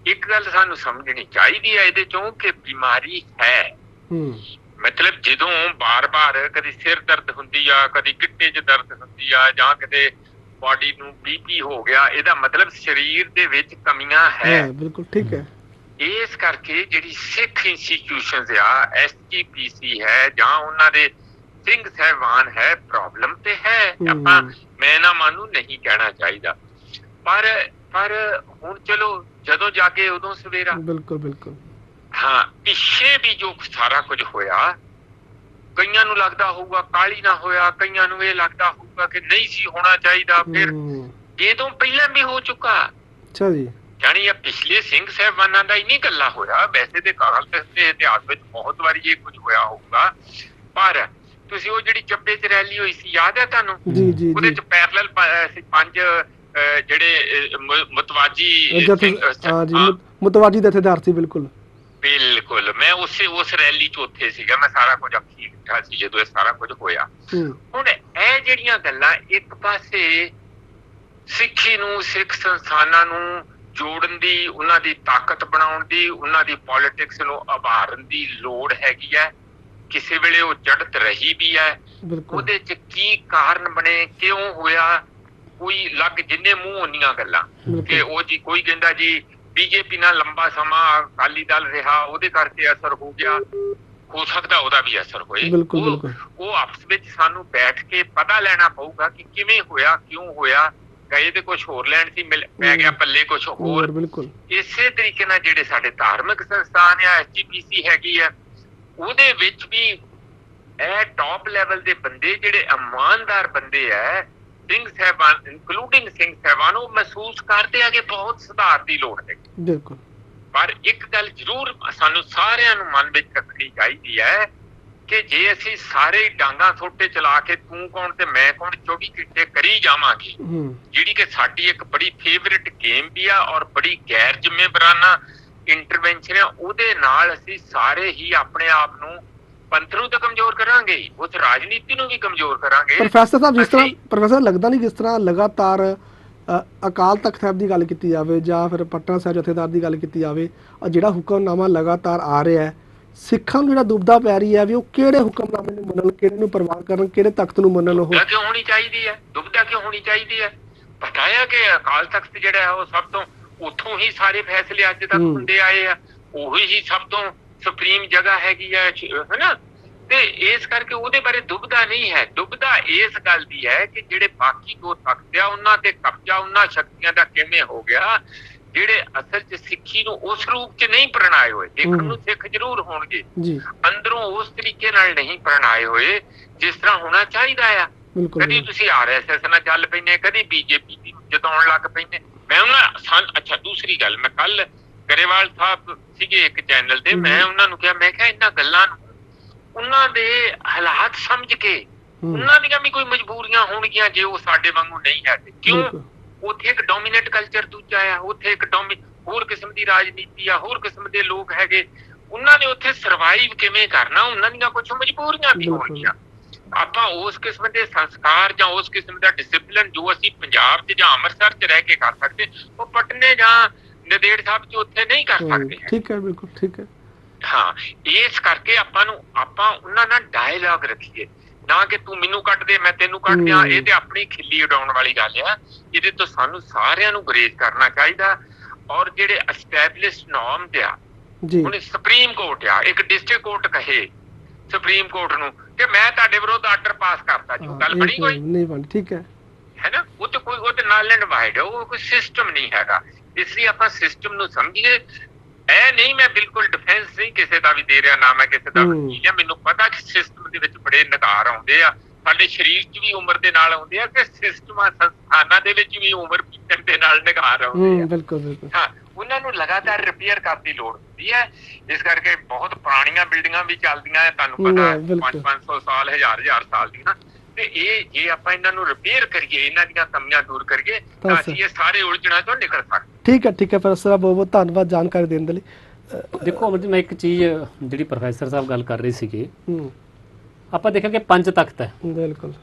ਇੱਕ ਗੱਲ ਸਾਨੂੰ ਸਮਝਣੀ ਚਾਹੀਦੀ ਹੈ ਇਹਦੇ ਚੋਂ ਕਿ ਬਿਮਾਰੀ ਹੈ। ਹੂੰ। ਮਤਲਬ ਜਦੋਂ ਬਾਰ-ਬਾਰ ਕਦੀ ਸਿਰ ਦਰਦ ਹੁੰਦੀ ਆ ਕਦੀ ਗਿੱਟੇ 'ਚ ਦਰਦ ਹੁੰਦੀ ਆ ਜਾਂ ਕਿਤੇ ਬਾਡੀ ਨੂੰ ਬੀਪੀ ਹੋ ਗਿਆ ਇਹਦਾ ਮਤਲਬ ਸਰੀਰ ਦੇ ਵਿੱਚ ਕਮੀਆਂ ਹੈ। ਹੈ ਬਿਲਕੁਲ ਠੀਕ ਹੈ। ਇਸ ਕਰਕੇ ਜਿਹੜੀ ਸਿੱਖ ਇੰਸਟੀਟਿਊਸ਼ਨਸ ਆ ਐਸਜੀਪੀਸੀ ਹੈ ਜਾਂ ਉਹਨਾਂ ਦੇ ਸਿੰਘ ਸਹਿਬਾਨ ਹੈ ਪ੍ਰੋਬਲਮ ਤੇ ਹੈ। ਆਪਾਂ ਮੈਂ ਨਾ ਮਾਨੂੰ ਨਹੀਂ ਕਹਿਣਾ ਚਾਹੀਦਾ। ਪਰ ਪਰ ਹੁਣ ਚਲੋ ਜਦੋਂ ਜਾਗੇ ਉਦੋਂ ਸਵੇਰਾ। ਬਿਲਕੁਲ ਬਿਲਕੁਲ। ਹਾਂ ਪਿੱਛੇ ਵੀ ਜੋ ਸਾਰਾ ਕੁਝ ਹੋਇਆ ਕਈਆਂ ਨੂੰ ਲੱਗਦਾ ਹੋਊਗਾ ਕਾਲੀ ਨਾ ਹੋਇਆ ਕਈਆਂ ਨੂੰ ਇਹ ਲੱਗਦਾ ਹੋਊਗਾ ਕਿ ਨਹੀਂ ਸੀ ਹੋਣਾ ਚਾਹੀਦਾ ਫਿਰ ਇਹ ਤੋਂ ਪਹਿਲਾਂ ਵੀ ਹੋ ਚੁੱਕਾ। ਅੱਛਾ ਜੀ। ਜਾਣੀ ਇਹ ਪਿਛਲੇ ਸਿੰਘ ਸਾਹਿਬਾਨਾਂ ਦਾ ਹੀ ਨਹੀਂ ਗੱਲਾਂ ਹੋਇਆ ਵੈਸੇ ਤੇ ਕਾਲ ਦੇ ਇਤਿਹਾਸ ਵਿੱਚ ਬਹੁਤ ਵਾਰੀ ਇਹ ਕੁਝ ਹੋਇਆ ਹੋਊਗਾ। ਪਰ ਤੁਸੀਂ ਉਹ ਜਿਹੜੀ ਚੱਬੇ 'ਚ ਰੈਲੀ ਹੋਈ ਸੀ ਯਾਦ ਹੈ ਤੁਹਾਨੂੰ? ਜੀ ਜੀ ਉਹਦੇ 'ਚ ਪੈਰਲਲ ਪੰਜ ਅਹ, ਜਿਹੜੇ ਮਤਵਾਜੀ ਹਾਂ ਜੀ ਮੁਤਵਾਜੀ ਦਥੇਦਾਰ ਸੀ ਬਿਲਕੁਲ। ਬਿਲਕੁਲ। ਮੈਂ ਉਸੇ ਉਸ ਰੈਲੀ 'ਚ ਉੱਥੇ ਸੀਗਾ ਮੈਂ ਸਾਰਾ ਕੁਝ ਅੱਖੀ ਬੈਠਾ ਸੀ ਜਦੋਂ ਇਹ ਸਾਰਾ ਕੁਝ ਹੋਇਆ। ਹੁਣ ਇਹ ਜਿਹੜੀਆਂ ਗੱਲਾਂ ਇੱਕ ਪਾਸੇ ਸਿੱਖੀ ਨੂੰ ਸਿੱਖ ਸੰਸਥਾਨਾਂ ਨੂੰ ਜੋੜਨ ਦੀ ਉਹਨਾਂ ਦੀ ਤਾਕਤ ਬਣਾਉਣ ਦੀ ਉਹਨਾਂ ਦੀ ਪੋਲਿਟਿਕਸ ਨੂੰ ਆਭਾਰਨ ਦੀ ਲੋੜ ਹੈਗੀ ਹੈ। ਕਿਸੇ ਵੇਲੇ ਉਹ ਚੜ੍ਹਤ ਰਹੀ ਵੀ ਹੈ ਉਹਦੇ 'ਚ ਕੀ ਕਾਰਨ ਬਣੇ ਕਿਉਂ ਹੋਇਆ ਕੋਈ ਲੱਗ ਜਿੰਨੇ ਮੂੰਹ ਉਹਨੀਆਂ ਗੱਲਾਂ। ਕਿ ਉਹ ਜੀ ਕੋਈ ਕਹਿੰਦਾ ਜੀ ਬੀਜੇਪੀ ਨਾਲ ਲੰਬਾ ਸਮਾਂ ਅਕਾਲੀ ਦਲ ਰਿਹਾ ਉਹਦੇ ਕਰਕੇ ਅਸਰ ਹੋ ਗਿਆ। ਹੋ ਸਕਦਾ ਉਹਦਾ ਵੀ ਅਸਰ ਹੋਏ। ਉਹ- ਆਪਸ ਵਿੱਚ ਸਾਨੂੰ ਬੈਠ ਕੇ ਪਤਾ ਲੈਣਾ ਪਊਗਾ ਕਿ ਕਿਵੇਂ ਹੋਇਆ ਕਿਉਂ ਹੋਇਆ। ਕਹੇ ਤੇ ਕੁਝ ਹੋਰ ਲੈਣ ਸੀ ਮਿਲ ਪੈ ਗਿਆ ਪੱਲੇ ਕੁਝ ਹੋਰ। ਹੋਰ ਬਿਲਕੁਲ। ਇਸੇ ਤਰੀਕੇ ਨਾਲ ਜਿਹੜੇ ਸਾਡੇ ਧਾਰਮਿਕ ਸੰਸਥਾਨ ਆ ਐਸਜੀਪੀਸੀ ਹੈਗੀ ਆ ਉਹਦੇ ਵਿੱਚ ਵੀ ਇਹ ਟੌਪ ਲੈਵਲ ਦੇ ਬੰਦੇ ਜਿਹੜੇ ਇਮਾਨਦਾਰ ਬੰਦੇ ਆ ਸਿੰਘ ਸਾਹਿਬਾਨ ਇਨਕਲੂਡਿੰਗ ਸਿੰਘ ਸਾਹਿਬਾਨ ਉਹ ਮਹਿਸੂਸ ਕਰਦੇ ਆ ਕਿ ਬਹੁਤ ਸੁਧਾਰ ਦੀ ਲੋੜ ਹੈ। ਬਿਲਕੁਲ। ਪਰ ਇੱਕ ਗੱਲ ਜ਼ਰੂਰ ਸਾਨੂੰ ਸਾਰਿਆਂ ਨੂੰ ਮਨ ਵਿੱਚ ਰੱਖਣੀ ਚਾਹੀਦੀ ਹੈ ਕਿ ਜੇ ਅਸੀਂ ਸਾਰੇ ਡਾਂਗਾ ਥੋਟੇ ਚਲਾ ਕੇ ਤੂੰ ਕੌਣ ਤੇ ਮੈਂ ਕੌਣ 24 ਘੰਟੇ ਕਰੀ ਜਾਵਾਂਗੇ ਜਿਹੜੀ ਕਿ ਸਾਡੀ ਇੱਕ ਬੜੀ ਫੇਵਰਿਟ ਗੇਮ ਵੀ ਆ ਔਰ ਬੜੀ ਗੈਰ ਜ਼ਿੰਮੇਵਾਰਾਨਾ ਇੰਟਰਵੈਂਸ਼ਨ ਆ ਉਹਦੇ ਨਾਲ ਅਸੀਂ ਸਾਰੇ ਹੀ ਆਪਣੇ ਆਪ ਨੂੰ ਪੰਥ ਨੂੰ ਤਾਂ ਕਮਜ਼ੋਰ ਕਰਾਂਗੇ ਹੀ, ਉਸ ਰਾਜਨੀਤੀ ਨੂੰ ਵੀ ਕਮਜ਼ੋਰ ਕਰਾਂਗੇ। ਪ੍ਰੋਫੈਸਰ ਸਾਹਿਬ ਜਿਸ ਤਰ੍ਹਾਂ ਪ੍ਰੋਫੈਸਰ ਲੱਗਦਾ ਨਹੀਂ ਜਿਸ ਤਰ੍ਹਾਂ ਲਗਾਤਾਰ ਅਕਾਲ ਤਖਤ ਸਾਹਿਬ ਦੀ ਗੱਲ ਕੀਤੀ ਜਾਵੇ ਜਾਂ ਫਿਰ ਪਟਨਾ ਸਾਹਿਬ ਜਥੇਦਾਰ ਦੀ ਗੱਲ ਕੀਤੀ ਜਾਵੇ ਅ, ਜਿਹੜਾ ਹੁਕਮਨਾਮਾ ਲਗਾਤਾਰ ਆ ਰਿਹਾ ਹੈ ਸਿੱਖਾਂ ਨੂੰ ਜਿਹੜਾ ਦੁਬਦਾ ਪੈ ਰਹੀ ਹੈ ਵੀ ਉਹ ਕਿਹੜੇ ਹੁਕਮਨਾਮੇ ਨੂੰ ਮੰਨਣ ਕਿਹੜੇ ਨੂੰ ਪ੍ਰਵਾਨ ਕਰਨ ਕਿਹੜੇ ਤਖਤ ਨੂੰ ਮੰਨਣ ਉਹ? ਕਿਉਂ ਹੋਣੀ ਚਾਹੀਦੀ ਹੈ? ਦੁਬਦਾ ਕਿਉਂ ਹੋਣੀ ਚਾਹੀਦੀ ਹੈ? ਪਤਾ ਹੈ ਕਿ ਅਕਾਲ ਤਖਤ ਜਿਹੜਾ ਹੈ ਉਹ ਸਭ ਤੋਂ ਉੱਥੋਂ ਹੀ ਸਾਰੇ ਫੈਸਲੇ ਅੱਜ ਤੱਕ। ਹੁੰਦੇ ਆਏ ਆ। ਉਹੀ ਹੀ ਸਭ ਤੋਂ ਸੁਪਰੀਮ ਜਗ੍ਹਾ ਹੈਗੀ ਸ਼- ਹੈਨਾ? ਤੇ ਇਸ ਕਰਕੇ ਉਹਦੇ ਬਾਰੇ ਦੁਬਦਾ ਨਹੀਂ ਹੈ। ਦੁਬਦਾ ਇਸ ਗੱਲ ਦੀ ਹੈ ਕਿ ਜਿਹੜੇ ਬਾਕੀ ਦੋ ਤਖਤ ਆ ਉਹਨਾਂ ਤੇ ਕਬਜ਼ਾ ਉਹਨਾਂ ਸ਼ਕਤੀਆਂ ਦਾ ਕਿਵੇਂ ਹੋ ਗਿਆ ਜਿਹੜੇ ਅਸਲ 'ਚ ਸਿੱਖੀ ਨੂੰ ਉਸ ਰੂਪ 'ਚ ਨਹੀਂ ਪ੍ਰਣਾਏ ਹੋਏ। ਦੇਖਣ। ਨੂੰ ਸਿੱਖ ਜ਼ਰੂਰ ਹੋਣਗੇ। ਜੀ। ਅੰਦਰੋਂ ਉਸ ਤਰੀਕੇ ਨਾਲ ਨਹੀਂ ਪ੍ਰਣਾਏ ਹੋਏ ਜਿਸ ਤਰ੍ਹਾਂ ਹੋਣਾ ਚਾਹੀਦਾ ਆ। ਕਦੀ ਤੁਸੀਂ ਆਰਐਸਐਸ ਨਾਲ ਚੱਲ ਪੈਂਦੇ ਕਦੀ ਬੀਜੇਪੀ ਦੀ ਜਤਾਉਣ ਲੱਗ ਪੈਂਦੇ। ਮੈਂ ਉਹਨਾਂ ਸਨ ਅੱਛਾ ਦੂਸਰੀ ਗੱਲ ਮੈਂ ਕੱਲ ਗਰੇਵਾਲ ਸਾਹਿਬ ਸੀਗੇ ਇੱਕ ਚੈਨਲ ਤੇ। ਮੈਂ ਉਹਨਾਂ ਨੂੰ ਕਿਹਾ ਮੈਂ ਕਿਹਾ ਇਹਨਾਂ ਗੱਲਾਂ ਨੂੰ ਉਹਨਾਂ ਦੇ ਹਾਲਾਤ ਸਮਝ ਕੇ ਹੂੰ, ਉਹਨਾਂ ਦੀਆਂ ਵੀ ਕੋਈ ਮਜਬੂਰੀਆਂ ਹੋਣਗੀਆਂ ਜੇ ਉਹ ਸਾਡੇ ਵਾਂਗੂ ਨਹੀਂ ਹੈਗੇ। ਕਿਉਂ? ਉੱਥੇ ਇੱਕ ਡੋਮੀਨੈਂਟ ਕਲਚਰ ਦੂਜਾ ਆ ਉੱਥੇ ਇੱਕ ਡੋਮੀ ਹੋਰ ਕਿਸਮ ਦੀ ਰਾਜਨੀਤੀ ਆ ਹੋਰ ਕਿਸਮ ਦੇ ਲੋਕ ਹੈਗੇ। ਉਹਨਾਂ ਨੇ ਉੱਥੇ ਸਰਵਾਈਵ ਕਿਵੇਂ ਕਰਨਾ ਉਹਨਾਂ ਦੀਆਂ ਕੁਝ ਮਜਬੂਰੀਆਂ ਵੀ। ਹੋਣਗੀਆਂ। ਆਪਾਂ ਉਸ ਕਿਸਮ ਦੇ ਸੰਸਕਾਰ ਜਾਂ ਉਸ ਕਿਸਮ ਦਾ ਡਿਸਪਲਿਨ ਜੋ ਅਸੀਂ ਪੰਜਾਬ 'ਚ ਜਾਂ ਅੰਮ੍ਰਿਤਸਰ 'ਚ ਰਹਿ ਕੇ ਕਰ ਸਕਦੇ ਉਹ ਪਟਨੇ ਜਾਂ ਨਦੇੜ ਸਾਹਿਬ 'ਚ ਉੱਥੇ ਨਹੀਂ ਕਰ ਸਕਦੇ ਠੀਕ ਹੈ ਬਿਲਕੁਲ ਠੀਕ ਹੈ। ਹਾਂ ਇਸ ਕਰਕੇ ਆਪਾਂ ਨੂੰ ਆਪਾਂ ਉਹਨਾਂ ਨਾਲ ਡਾਇਲੌਗ ਰੱਖੀਏ। ਨਾ ਕਿ ਤੂੰ ਮੈਨੂੰ ਕੱਟ ਦੇ ਮੈਂ ਤੈਨੂੰ ਕੱਟ ਦਿਆਂ। ਇਹ ਤੇ ਆਪਣੀ ਖਿੱਲੀ ਉਡਾਉਣ ਵਾਲੀ ਗੱਲ ਆ ਇਹਦੇ ਤੋਂ ਸਾਨੂੰ ਸਾਰਿਆਂ ਨੂੰ ਗਰੇਜ ਕਰਨਾ ਚਾਹੀਦਾ। ਔਰ ਜਿਹੜੇ ਐਸਟੈਬਲਿਸ਼ਡ ਨਾਰਮਸ ਆ ਜੀ। ਹੁਣ ਸੁਪਰੀਮ ਕੋਰਟ ਆ ਇੱਕ ਡਿਸਟ੍ਰਿਕਟ ਕੋਰਟ ਕਹੇ ਸੁਪਰੀਮ ਕੋਰਟ ਨੂੰ ਕਿ ਮੈਂ ਤੁਹਾਡੇ ਵਿਰੁੱਧ ਆਰਡਰ ਪਾਸ ਕਰਤਾ ਜੀ ਗੱਲ ਬਣੀ ਕੋਈ? ਨਹੀਂ ਬਣ ਠੀਕ ਹੈ। ਹੈ ਨਾ? ਉਹ ਤੇ ਕੋਈ ਉਹ ਤੇ ਨਾਲ ਐਂਡ ਵਾਈਡ ਉਹ ਕੋਈ ਸਿਸਟਮ ਨਹੀਂ ਹੈਗਾ। ਇਸ ਲਈ ਆਪਾਂ ਸਿਸਟਮ ਨੂੰ ਸਮਝੀਏ। ਐ ਨਹੀਂ ਮੈਂ ਬਿਲਕੁਲ ਡਿਫੈਂਸ ਨਹੀਂ ਕਿਸੇ ਦਾ ਵੀ ਦੇ ਰਿਹਾ ਨਾ ਮੈਂ ਕਿਸੇ ਦਾ। ਵਕੀਲ ਹਾਂ। ਮੈਨੂੰ ਪਤਾ ਕਿ ਸਿਸਟਮ ਦੇ ਵਿੱਚ ਬੜੇ ਨਕਾਰ ਆਉਂਦੇ ਆ। ਸਾਡੇ ਸਰੀਰ 'ਚ ਵੀ ਉਮਰ ਦੇ ਨਾਲ ਆਉਂਦੇ ਆ ਕਿ ਸਿਸਟਮਾਂ ਸੰਸਥਾਨਾਂ ਦੇ ਵਿੱਚ ਵੀ ਉਮਰ ਦੇ ਨਾਲ ਨਕਾਰ ਆਉਂਦੇ ਆ। ਬਿਲਕੁਲ ਬਿਲਕੁਲ। ਹਾਂ ਉਹਨਾਂ ਨੂੰ ਲਗਾਤਾਰ ਰਿਪੇਅਰ ਕਰਨ ਦੀ ਲੋੜ ਹੁੰਦੀ ਹੈ। ਇਸ ਕਰਕੇ ਬਹੁਤ ਪੁਰਾਣੀਆਂ ਬਿਲਡਿੰਗਾਂ ਵੀ ਚੱਲਦੀਆਂ ਹੈ ਤੁਹਾਨੂੰ ਪਤਾ ਹਾਂ, ਬਿਲਕੁਲ। 5-500 ਸਾਲ ਹਜ਼ਾਰ ਹਜ਼ਾਰ ਸਾਲ ਦੀਆਂ। ਤੇ ਇਹ ਜੇ ਆਪਾਂ ਇਹਨਾਂ ਨੂੰ ਰਿਪੇਅਰ ਕਰੀਏ ਇਹਨਾਂ ਦੀਆਂ ਕਮੀਆਂ ਦੂਰ ਕਰੀਏ ਤਾਂ ਅਸੀਂ ਇਹ ਸਾਰੇ ਉਲਝਣਾਂ ਤੋਂ ਨਿਕਲ ਸਕਦੇ ਠੀਕ ਹੈ ਠੀਕ ਹੈ ਪ੍ਰੋਫੈਸਰ ਸਾਹਿਬ ਬਹੁਤ ਬਹੁਤ ਧੰਨਵਾਦ ਜਾਣਕਾਰੀ ਦੇਣ ਦੇ ਲਈ। ਦੇਖੋ ਅਮਰਜੀਤ ਮੈਂ ਇੱਕ ਚੀਜ਼ ਜਿਹੜੀ ਪ੍ਰੋਫੈਸਰ ਸਾਹਿਬ ਗੱਲ ਕਰ ਰਹੇ ਸੀਗੇ ਹੂੰ। ਆਪਾਂ ਦੇਖਿਆ ਕਿ ਪੰਜ ਤਖਤ ਹੈ। ਬਿਲਕੁਲ।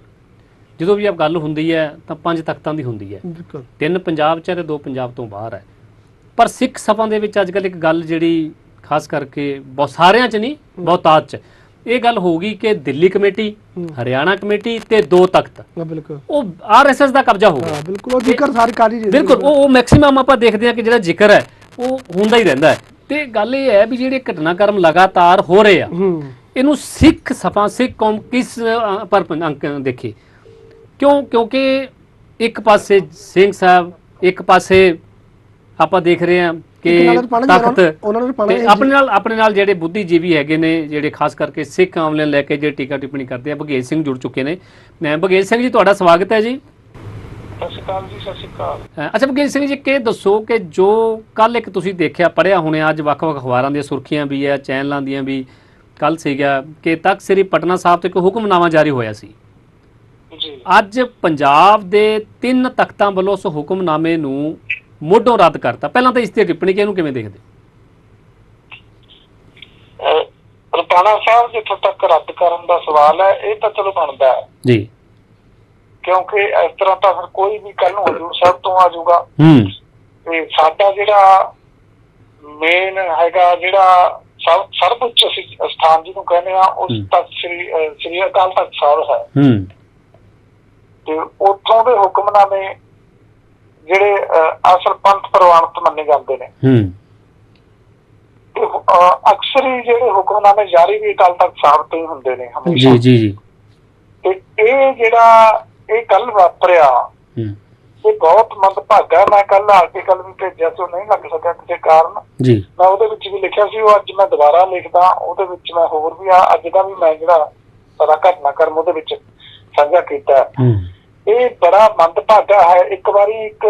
ਜਦੋਂ ਵੀ ਆਪ ਗੱਲ ਹੁੰਦੀ ਹੈ ਤਾਂ ਪੰਜ ਤਖਤਾਂ ਦੀ ਹੁੰਦੀ ਹੈ। ਬਿਲਕੁਲ। ਤਿੰਨ ਪੰਜਾਬ 'ਚ ਤੇ ਦੋ ਪੰਜਾਬ ਤੋਂ ਬਾਹਰ ਹੈ। ਪਰ ਸਿੱਖ ਸਭਾ ਦੇ ਵਿੱਚ ਅੱਜ ਕੱਲ ਇੱਕ ਗੱਲ ਜਿਹੜੀ ਖਾਸ ਕਰਕੇ ਬਹੁਤ ਸਾਰਿਆਂ 'ਚ ਨਹੀਂ ਬਹੁਤਾਤ 'ਚ। ਇਹ ਗੱਲ ਹੋਊਗੀ ਕਿ ਦਿੱਲੀ ਕਮੇਟੀ ਹੂੰ। ਹਰਿਆਣਾ ਕਮੇਟੀ ਤੇ ਦੋ ਤਖਤ। ਹਾਂ ਬਿਲਕੁਲ। ਉਹ ਆਰਐਸਐਸ ਦਾ ਕਬਜ਼ਾ ਹਾਂ ਬਿਲਕੁਲ ਉਹ ਜ਼ਿਕਰ ਸਾਰੀ ਕਰ ਹੀ ਰਹੇ ਸੀ। ਬਿਲਕੁਲ ਉਹ ਉਹ ਮੈਕਸਿਮਮ ਆਪਾਂ ਦੇਖਦੇ ਹਾਂ ਕਿ ਜਿਹੜਾ ਜ਼ਿਕਰ ਹੈ ਉਹ ਹੁੰਦਾ ਹੀ ਰਹਿੰਦਾ ਹੈ। ਤੇ ਗੱਲ ਇਹ ਹੈ ਵੀ ਜਿਹੜੇ ਘਟਨਾਕ੍ਰਮ ਲਗਾਤਾਰ ਹੋ ਰਹੇ ਆ ਹੂੰ। ਇਹਨੂੰ ਸਿੱਖ ਸਭਾ ਸਿੱਖ ਕੌਮ ਕਿਸ ਪਰ ਅੰਕ ਦੇਖੇ? ਕਿਉਂ ਕਿਉਂਕਿ ਇੱਕ ਪਾਸੇ ਸਿੰਘ ਸਾਹਿਬ ਇੱਕ ਪਾਸੇ ਆਪਾਂ ਦੇਖ ਰਹੇ ਹਾਂ ਕਿ ਜੀ, ਤਖਤ ਉਹਨਾਂ ਨੂੰ ਪਾਣਾ ਤੇ ਆਪਣੇ ਨਾਲ ਆਪਣੇ ਨਾਲ ਜਿਹੜੇ ਬੁੱਧੀਜੀਵੀ ਹੈਗੇ ਨੇ ਜਿਹੜੇ ਖਾਸ ਕਰਕੇ ਸਿੱਖ ਆਮਲੇ ਲੈ ਕੇ ਜਿਹੜੇ ਟੀਕਾ ਟਿੱਪਣੀ ਕਰਦੇ ਆ ਭਗੇਸ਼ ਸਿੰਘ ਜੁੜ ਚੁੱਕੇ ਨੇ। ਮੈਂ ਭਗੇਸ਼ ਸਿੰਘ ਜੀ ਤੁਹਾਡਾ ਸਵਾਗਤ ਹੈ ਜੀ। ਸਤਿ ਸ਼੍ਰੀ ਅਕਾਲ ਜੀ ਸਤਿ ਸ਼੍ਰੀ ਅਕਾਲ। ਅ, ਅੱਛਾ ਭਗੇਸ਼ ਸਿੰਘ ਜੀ ਕਿ ਦੱਸੋ ਕਿ ਜੋ ਕੱਲ ਇੱਕ ਤੁਸੀਂ ਦੇਖਿਆ ਪੜਿਆ ਹੋਣੇ ਅੱਜ ਵੱਖ-ਵੱਖ ਅਖਬਾਰਾਂ ਦੀਆਂ ਸੁਰਖੀਆਂ ਵੀ ਹੈ ਚੈਨਲਾਂ ਦੀਆਂ ਵੀ ਕੱਲ ਸੀਗਾ ਕਿ ਤਖਤ ਸ੍ਰੀ ਪਟਨਾ ਸਾਹਿਬ ਤੋਂ ਇੱਕ ਹੁਕਮਨਾਮਾ ਜਾਰੀ ਹੋਇਆ ਸੀ। ਜੀ। ਅੱਜ ਪੰਜਾਬ ਦੇ ਤਿੰਨ ਤਖਤਾਂ ਵੱਲੋਂ ਉਸ ਹੁਕਮਨਾਮੇ ਨੂੰ ਮੋਢੋਂ ਰੱਦ ਕਰਤਾ। ਪਹਿਲਾਂ ਤਾਂ ਇਸ ਤੇ ਟਿੱਪਣੀ ਕਿ ਇਹਨੂੰ ਕਿਵੇਂ ਦੇਖਦੇ? ਰਪਾਣਾ ਸਾਹਿਬ ਜਿੱਥੋਂ ਤੱਕ ਰੱਦ ਕਰਨ ਦਾ ਸਵਾਲ ਹੈ ਇਹ ਤਾਂ ਚਲੋ ਬਣਦਾ ਹੈ। ਜੀ। ਕਿਉਂਕਿ ਇਸ ਤਰ੍ਹਾਂ ਤਾਂ ਫਿਰ ਕੋਈ ਵੀ ਕੱਲ ਨੂੰ ਹਜ਼ੂਰ ਸਾਹਿਬ ਤੋਂ ਆ ਜਾਊਗਾ। ਹੂੰ। ਤੇ ਸਾਡਾ ਜਿਹੜਾ ਮੇਨ ਹੈਗਾ ਜਿਹੜਾ ਸਭ ਸਰਵਉੱਚ ਸਥਾਨ ਜਿਹਨੂੰ ਕਹਿੰਦੇ ਆ ਉਸ। ਤੱਕ ਸ੍ਰੀ ਸ੍ਰੀ ਅਕਾਲ ਤਖਤ ਸਾਹਿਬ ਹੈ। ਹੂੰ। ਤੇ ਉੱਥੋਂ ਦੇ ਹੁਕਮਨਾਮੇ ਜਿਹੜੇ ਅਸਲ ਪੰਥ ਪ੍ਰਵਾਨਿਤ ਮੰਨੇ ਜਾਂਦੇ ਨੇ। ਹੂੰ। ਅਕਸਰ ਹੀ ਜਿਹੜੇ ਹੁਕਮਨਾਮੇ ਜਾਰੀ ਵੀ ਅਕਾਲ ਤਖਤ ਸਾਹਿਬ ਤੋਂ ਹੀ ਹੁੰਦੇ ਨੇ ਹਮੇਸ਼ਾ। ਜੀ ਜੀ ਜੀ। ਤੇ ਇਹ ਜਿਹੜਾ ਇਹ ਕੱਲ ਵਾਪਰਿਆ ਹੂੰ। ਇਹ ਬਹੁਤ ਮੰਦਭਾਗਾ ਮੈਂ ਕੱਲ ਆਰਟੀਕਲ ਵੀ ਭੇਜਿਆ ਸੀ ਉਹ ਨਹੀਂ ਲੱਗ ਸਕਿਆ ਕਿਸੇ ਕਾਰਨ। ਜੀ। ਮੈਂ ਉਹਦੇ ਵਿੱਚ ਵੀ ਲਿਖਿਆ ਸੀ ਉਹ ਅੱਜ ਮੈਂ ਦੁਬਾਰਾ ਲਿਖਦਾ ਉਹਦੇ ਵਿੱਚ ਮੈਂ ਹੋਰ ਵੀ ਆ ਅੱਜ ਦਾ ਵੀ ਮੈਂ ਜਿਹੜਾ ਸਾਰਾ ਘਟਨਾਕ੍ਰਮ ਉਹਦੇ ਵਿੱਚ ਸਾਂਝਾ ਕੀਤਾ ਹੈ। ਇਹ ਬੜਾ ਮੰਦਭਾਗਾ ਹੈ। ਇੱਕ ਵਾਰੀ ਇੱਕ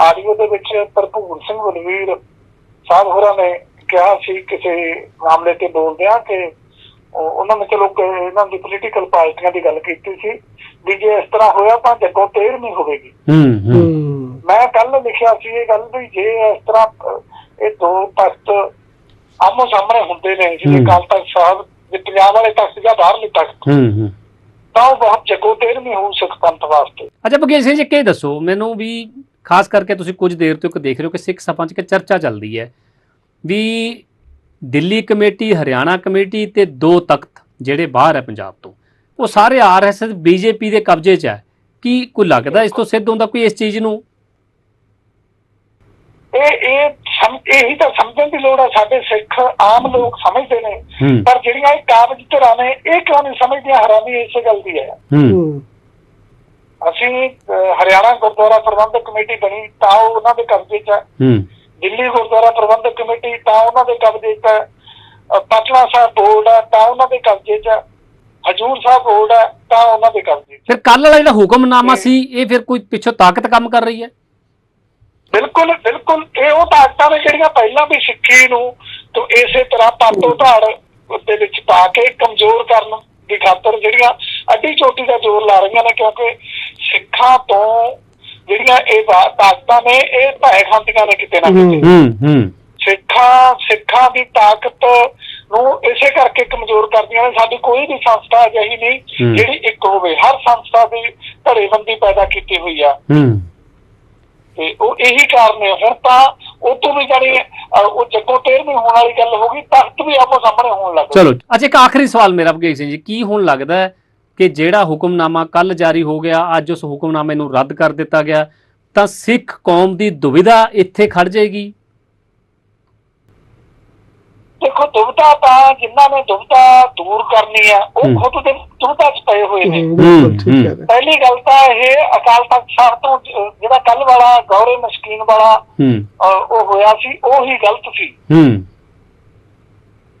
ਆਡੀਓ ਦੇ ਵਿੱਚ ਭਰਪੂਰ ਸਿੰਘ ਬਲਵੀਰ ਸਾਹਿਬ ਹੋਰਾਂ ਨੇ ਕਿਹਾ ਸੀ ਕਿਸੇ ਮਾਮਲੇ ਤੇ ਬੋਲਦਿਆਂ ਕਿ ਉਹ- ਉਹਨਾਂ ਨੇ ਚਲੋ ਕਿ ਇਹਨਾਂ ਦੀ ਪੋਲੀਟੀਕਲ ਪਾਰਟੀਆਂ ਦੀ ਗੱਲ ਕੀਤੀ ਸੀ ਵੀ ਜੇ ਇਸ ਤਰ੍ਹਾਂ ਹੋਇਆ ਤਾਂ ਜੱਗੋਂ ਤੇਰ ਨਹੀਂ ਹੋਵੇਗੀ। ਹੂੰ ਹੂੰ। ਹੂੰ। ਮੈਂ ਕੱਲ ਲਿਖਿਆ ਸੀ ਇਹ ਗੱਲ ਵੀ ਜੇ ਇਸ ਤਰ੍ਹਾਂ ਇਹ ਦੋ ਤਖਤ ਆਮੋ ਸਾਹਮਣੇ ਹੁੰਦੇ ਨੇ ਜਿਵੇਂ ਹੂੰ। ਅਕਾਲ ਤਖਤ ਸਾਹਿਬ ਦੇ ਪੰਜਾਬ ਵਾਲੇ ਤਖਤ ਜਾਂ ਬਾਹਰਲੇ ਤਖਤ। ਹੂੰ ਹੂੰ। ਤਾਂ ਉਹ ਬਹੁਤ ਜੱਗੋ ਤੇਰ ਨਹੀਂ ਹੋਊ ਸਿੱਖ ਪੰਥ ਵਾਸਤੇ। ਅੱਛਾ ਭਗੇਸ਼ ਸਿੰਘ ਜੀ ਕੀ ਦੱਸੋ ਮੈਨੂੰ ਵੀ ਖਾਸ ਕਰਕੇ ਤੁਸੀਂ ਕੁਝ ਦੇਰ ਤੋਂ ਇੱਕ ਦੇਖ ਰਹੇ ਹੋ ਕਿ ਸਿੱਖ ਸਭਾ 'ਚ ਚਰਚਾ ਚੱਲਦੀ ਹੈ ਵੀ ਦਿੱਲੀ ਕਮੇਟੀ ਹਰਿਆਣਾ ਕਮੇਟੀ ਤੇ ਦੋ ਤਖਤ ਜਿਹੜੇ ਬਾਹਰ ਹੈ ਪੰਜਾਬ ਤੋਂ ਉਹ ਸਾਰੇ ਆਰਐਸਐਸ ਬੀਜੇਪੀ ਦੇ ਕਬਜ਼ੇ 'ਚ ਹੈ। ਕੀ ਕੋਈ ਲੱਗਦਾ ਇਸ ਤੋਂ ਸਿੱਧ ਹੁੰਦਾ ਕੋਈ ਇਸ ਚੀਜ਼ ਨੂੰ? ਇਹ ਇਹ ਇਹੀ ਤਾਂ ਸਮਝਣ ਦੀ ਲੋੜ ਹੈ ਸਾਡੇ ਸਿੱਖ ਆਮ ਲੋਕ ਸਮਝਦੇ ਨੇ। ਪਰ ਜਿਹੜੀਆਂ ਇਹ ਕਾਬਜ ਧਿਰਾਂ ਨੇ ਇਹ ਕਿਉਂ ਨਹੀਂ ਸਮਝਦੀਆਂ? ਹੈਰਾਨੀ ਇਸੇ ਗੱਲ ਦੀ ਹੈ। ਅਸੀਂ ਹਰਿਆਣਾ ਗੁਰਦੁਆਰਾ ਪ੍ਰਬੰਧਕ ਕਮੇਟੀ ਬਣੀ ਤਾਂ ਉਹ ਉਹਨਾਂ ਦੇ ਕਬਜ਼ੇ 'ਚ ਦਿੱਲੀ ਗੁਰਦੁਆਰਾ ਪ੍ਰਬੰਧਕ ਕਮੇਟੀ ਤਾਂ ਉਹਨਾਂ ਦੇ ਕਬਜ਼ੇ 'ਚ ਪਟਨਾ ਸਾਹਿਬ ਬੋਰਡ ਹੈ ਤਾਂ ਉਹਨਾਂ ਦੇ ਕਬਜ਼ੇ 'ਚ ਹੈ। ਹਜੂਰ ਸਾਹਿਬ ਬੋਰਡ ਹੈ ਤਾਂ ਉਹਨਾਂ ਦੇ ਕਬਜ਼ੇ 'ਚ ਫਿਰ ਕੱਲ ਵਾਲਾ ਜਿਹੜਾ ਹੁਕਮਨਾਮਾ ਸੀ ਇਹ ਫਿਰ ਕੋਈ ਪਿੱਛੋਂ ਤਾਕਤ ਕੰਮ ਕਰ ਰਹੀ ਹੈ? ਬਿਲਕੁਲ ਬਿਲਕੁਲ। ਇਹ ਉਹ ਤਾਕਤਾਂ ਨੇ ਜਿਹੜੀਆਂ ਪਹਿਲਾਂ ਵੀ ਸਿੱਖੀ ਨੂੰ ਤੋਂ ਇਸੇ ਤਰ੍ਹਾਂ ਪਾਤੋ ਧਾੜ ਦੇ ਵਿੱਚ ਪਾ ਕੇ ਕਮਜ਼ੋਰ ਕਰਨ ਦੀ ਖਾਤਰ ਜਿਹੜੀਆਂ ਅੱਡੀ ਚੋਟੀ ਦਾ ਜ਼ੋਰ ਲਾ ਰਹੀਆਂ ਨੇ ਕਿਉਂਕਿ ਸਿੱਖਾਂ ਤੋਂ ਜਿਹੜੀਆਂ ਇਹ ਤਾਕਤਾਂ ਨੇ ਇਹ ਭੈ ਖਾਂਦੀਆਂ ਨੇ ਕਿਤੇ ਨਾ ਕਿਤੇ। ਹੂੰ ਹੂੰ। ਸਿੱਖਾਂ ਸਿੱਖਾਂ ਦੀ ਤਾਕਤ ਨੂੰ ਇਸੇ ਕਰਕੇ ਕਮਜ਼ੋਰ ਕਰਦੀਆਂ ਨੇ। ਸਾਡੀ ਕੋਈ ਵੀ ਸੰਸਥਾ ਅਜਿਹੀ ਨਹੀਂ। ਜਿਹੜੀ ਇੱਕ ਹੋਵੇ। ਹਰ ਸੰਸਥਾ ਦੀ ਧੜੇਬੰਦੀ ਪੈਦਾ ਕੀਤੀ ਹੋਈ ਆ। ਹੂੰ। ਤੇ ਉਹ ਇਹੀ ਕਾਰਨ ਹੈ। ਹੁਣ ਤਾਂ ਉਹ ਤੋਂ ਵੀ ਜਾਣੀ ਅਹ, ਉਹ ਜੱਗੋਂ ਤੇਰਵੀਂ ਹੋਣ ਵਾਲੀ ਗੱਲ ਹੋ ਗਈ ਤਖਤ ਵੀ ਆਪੋ ਸਾਹਮਣੇ ਹੋਣ ਲੱਗ ਚਲੋ ਅੱਛਾ ਇੱਕ ਆਖਰੀ ਸਵਾਲ ਮੇਰਾ ਭਗੇਸ਼ ਸਿੰਘ ਜੀ ਕੀ ਹੁਣ ਲੱਗਦਾ ਹੈ ਕਿ ਜਿਹੜਾ ਹੁਕਮਨਾਮਾ ਕੱਲ ਜਾਰੀ ਹੋ ਗਿਆ ਅੱਜ ਉਸ ਹੁਕਮਨਾਮੇ ਨੂੰ ਰੱਦ ਕਰ ਦਿੱਤਾ ਗਿਆ ਤਾਂ ਸਿੱਖ ਕੌਮ ਦੀ ਦੁਵਿਧਾ ਇੱਥੇ ਖੜ ਜਾਏਗੀ? ਦੇਖੋ ਦੁਬਤਾ ਤਾਂ ਜਿਨ੍ਹਾਂ ਨੇ ਦੁਬਤਾ ਦੂਰ ਕਰਨੀ ਆ ਉਹ। ਖੁਦ ਦੇ ਦੁਬਤਾ ਚ ਪਏ ਹੋਏ ਨੇ। ਹੂੰ, ਬਿਲਕੁਲ ਹੂੰ, ਠੀਕ ਹੈ ਪਹਿਲੀ ਗੱਲ ਤਾਂ ਇਹ ਅਕਾਲ ਤਖਤ ਸਾਹਿਬ ਤੋਂ ਜਿਹੜਾ ਕੱਲ ਵਾਲਾ ਗੌਰੇ ਮਸਕੀਨ ਵਾਲਾ ਉਹ ਹੋਇਆ ਸੀ ਉਹ ਹੀ ਗਲਤ ਸੀ। ਹੂੰ।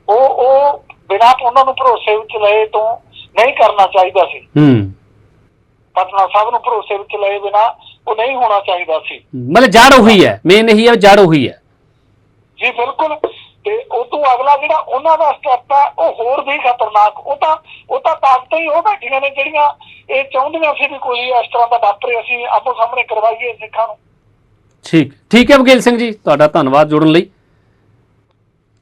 ਉਹ ਉਹ ਬਿਨਾਂ ਉਹਨਾਂ ਨੂੰ ਭਰੋਸੇ ਵਿੱਚ ਲਏ ਤੋਂ ਨਹੀਂ ਕਰਨਾ ਚਾਹੀਦਾ ਸੀ। ਹੂੰ। ਪਟਨਾ ਸਾਹਿਬ ਨੂੰ ਭਰੋਸੇ ਵਿੱਚ ਲਏ ਬਿਨਾਂ ਉਹ ਨਹੀਂ ਹੋਣਾ ਚਾਹੀਦਾ ਸੀ। ਮਤਲਬ ਜੜ ਉਹੀ ਹੈ। ਮੇਨ ਇਹੀ ਹੈ ਜੜ ਉਹੀ ਹੈ। ਜੀ ਬਿਲਕੁਲ। ਤੇ ਉਹ ਤੋਂ ਅਗਲਾ ਜਿਹੜਾ ਉਹਨਾਂ ਦਾ ਸਟੈਪ ਹੈ ਉਹ ਹੋਰ ਵੀ ਖਤਰਨਾਕ ਉਹ ਤਾਂ ਉਹ ਤਾਂ ਤਾਕਤਾਂ ਹੀ ਉਹ ਬੈਠੀਆਂ ਨੇ ਜਿਹੜੀਆਂ ਇਹ ਚਾਹੁੰਦੀਆਂ ਸੀ ਵੀ ਕੋਈ ਇਸ ਤਰ੍ਹਾਂ ਦਾ ਵਾਪਰੇ ਅਸੀਂ ਆਪੋ ਸਾਹਮਣੇ ਕਰਵਾਈਏ ਸਿੱਖਾਂ ਨੂੰ। ਠੀਕ ਠੀਕ ਹੈ ਬਗੇਲ ਸਿੰਘ ਜੀ ਤੁਹਾਡਾ ਧੰਨਵਾਦ ਜੁੜਨ ਲਈ।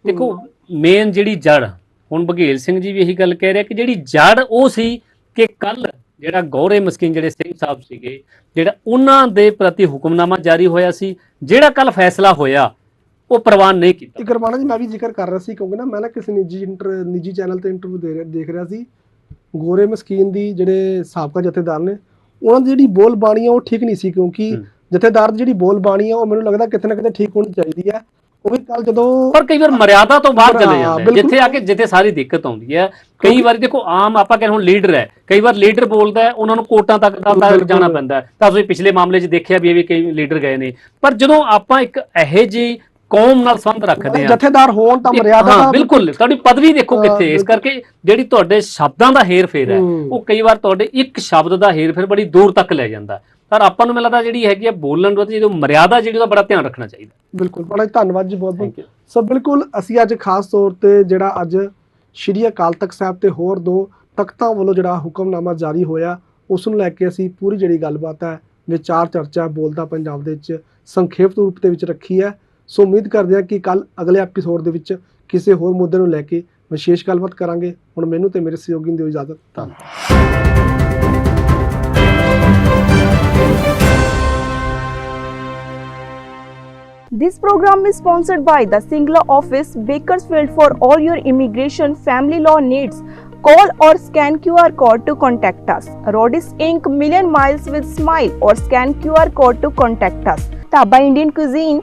ਦੇਖੋ ਮੇਨ ਜਿਹੜੀ ਜੜ ਹੁਣ ਬਘੇਲ ਸਿੰਘ ਜੀ ਵੀ ਇਹੀ ਗੱਲ ਕਹਿ ਰਿਹਾ ਕਿ ਜਿਹੜੀ ਜੜ ਉਹ ਸੀ ਕਿ ਕੱਲ ਜਿਹੜਾ ਗੌਰੇ ਮਸਕੀਨ ਜਿਹੜੇ ਸਿੰਘ ਸਾਹਿਬ ਸੀਗੇ ਜਿਹੜਾ ਉਹਨਾਂ ਦੇ ਪ੍ਰਤੀ ਹੁਕਮਨਾਮਾ ਜਾਰੀ ਹੋਇਆ ਸੀ ਜਿਹੜਾ ਕੱਲ ਫੈਸਲਾ ਹੋਇਆ ਉਹ ਪ੍ਰਵਾਨ ਨਹੀਂ ਕੀਤਾ ਇੱਕ ਰਮਾਨਾ ਜੀ ਮੈਂ ਵੀ ਜ਼ਿਕਰ ਕਰ ਰਿਹਾ ਸੀ ਕਿਉਂਕਿ ਨਾ ਮੈਂ ਨਾ ਕਿਸੇ ਨਿੱਜੀ ਇੰਟਰ ਨਿੱਜੀ ਚੈਨਲ ਤੇ ਇੰਟਰਵਿਊ ਦੇ ਰਿਹਾ ਦੇਖ ਰਿਹਾ ਸੀ ਗੋਰੇ ਮਸਕੀਨ ਦੀ ਜਿਹੜੇ ਸਾਬਕਾ ਜਥੇਦਾਰ ਨੇ ਉਹਨਾਂ ਦੀ ਜਿਹੜੀ ਬੋਲ ਬਾਣੀ ਆ ਉਹ ਠੀਕ ਨਹੀਂ ਸੀ ਕਿਉਂਕਿ। ਜਥੇਦਾਰ ਦੀ ਜਿਹੜੀ ਬੋਲ ਬਾਣੀ ਆ ਉਹ ਮੈਨੂੰ ਲੱਗਦਾ ਕਿਤੇ ਨਾ ਕਿਤੇ ਠੀਕ ਹੋਣੀ ਚਾਹੀਦੀ ਹੈ ਉਹ ਵੀ ਕੱਲ ਜਦੋਂ ਪਰ ਕਈ ਵਾਰ ਮਰਿਆਦਾ ਤੋਂ ਬਾਹਰ ਚਲੇ ਜਾਂਦੇ ਆ। ਜਿੱਥੇ ਆ ਕੇ ਜਿੱਥੇ ਸਾਰੀ ਦਿੱਕਤ ਆਉਂਦੀ ਹੈ ਕਈ ਵਾਰੀ ਦੇਖੋ ਆਮ ਆਪਾਂ ਕਹਿੰਦੇ ਹੁਣ ਲੀਡਰ ਹੈ ਕਈ ਵਾਰ ਲੀਡਰ ਬੋਲਦਾ ਹੈ ਉਹਨਾਂ ਨੂੰ ਕੋਰਟਾਂ ਤੱਕ ਦਾ। ਜਾਣਾ ਪੈਂਦਾ ਤਾਂ ਤੁਸੀਂ ਪਿਛਲੇ ਮਾਮਲੇ 'ਚ ਦੇਖਿਆ ਵੀ ਇਹ ਵੀ ਕਈ ਲੀਡਰ ਗਏ ਨੇ ਪਰ ਜਦੋਂ ਆਪਾਂ ਇੱਕ ਇਹੋ ਜਿਹੀ ਕੌਮ ਨਾਲ ਸੰਬੰਧ ਰੱਖਦੇ ਆ ਜਥੇਦਾਰ ਹੋਣ ਤਾਂ ਮਰਿਆਦਾ ਹਾਂ ਦਾ ਬਿਲਕੁਲ। ਤੁਹਾਡੀ ਪਦਵੀ ਦੇਖੋ ਕਿੱਥੇ। ਇਸ। ਕਰਕੇ ਜਿਹੜੀ ਤੁਹਾਡੇ ਸ਼ਬਦਾਂ ਦਾ ਹੇਰ-ਫੇਰ ਹੈ ਹੂੰ। ਉਹ ਕਈ ਵਾਰ ਤੁਹਾਡੇ ਇੱਕ ਸ਼ਬਦ ਦਾ ਹੇਰ-ਫੇਰ ਬੜੀ ਦੂਰ ਤੱਕ ਲੈ ਜਾਂਦਾ। ਪਰ ਆਪਾਂ ਨੂੰ ਮੈਨੂੰ ਲੱਗਦਾ ਜਿਹੜੀ ਹੈਗੀ ਹੈ ਬੋਲਣ ਵਿੱਚ ਜਦੋਂ ਮਰਿਆਦਾ ਜਿਹੜੀ ਉਹਦਾ ਬੜਾ ਧਿਆਨ ਰੱਖਣਾ ਚਾਹੀਦਾ। ਬਿਲਕੁਲ। ਬੜਾ ਧੰਨਵਾਦ ਜੀ ਬਹੁਤ ਬਹੁਤ ਸੋ ਬਿਲਕੁਲ ਅਸੀਂ ਅੱਜ ਖਾਸ ਤੌਰ ਤੇ ਜਿਹੜਾ ਅੱਜ ਸ਼੍ਰੀ ਅਕਾਲ ਤਖਤ ਸਾਹਿਬ ਤੇ ਹੋਰ ਦੋ ਤਖਤਾਂ ਵੱਲੋਂ ਜਿਹੜਾ ਹੁਕਮਨਾਮਾ ਜਾਰੀ ਹੋਇਆ ਉਸ ਨੂੰ ਲੈ ਕੇ ਅਸੀਂ ਪੂਰੀ ਜਿਹੜੀ ਗੱਲਬਾਤ ਹੈ ਵਿਚਾਰ ਚਰਚਾ ਬੋਲਦਾ ਪੰਜਾਬ ਦੇ ਵਿੱਚ ਸੰਖੇਪ ਰੂਪ ਦੇ ਵਿੱਚ ਰੱਖੀ ਹੈ। ਸੋ ਉਮੀਦ ਕਰਦੇ ਹਾਂ ਕਿ ਕੱਲ ਅਗਲੇ ਐਪੀਸੋਡ ਦੇ ਵਿੱਚ ਕਿਸੇ ਹੋਰ ਮੁੱਦੇ ਨੂੰ ਲੈ ਕੇ ਵਿਸ਼ੇਸ਼ ਗੱਲਬਾਤ ਕਰਾਂਗੇ ਹੁਣ ਮੈਨੂੰ ਤੇ ਮੇਰੇ ਸਹਿਯੋਗੀ ਨੂੰ ਦਿਓ ਇਜਾਜ਼ਤ ਧੰਨਵਾਦ This program is sponsored by the Singla office, Bakersfield for all your immigration family law needs. Call or scan QR code to contact us. Rodis Inc. Million Miles with Smile or scan QR code to contact us. Taba Indian Cuisine,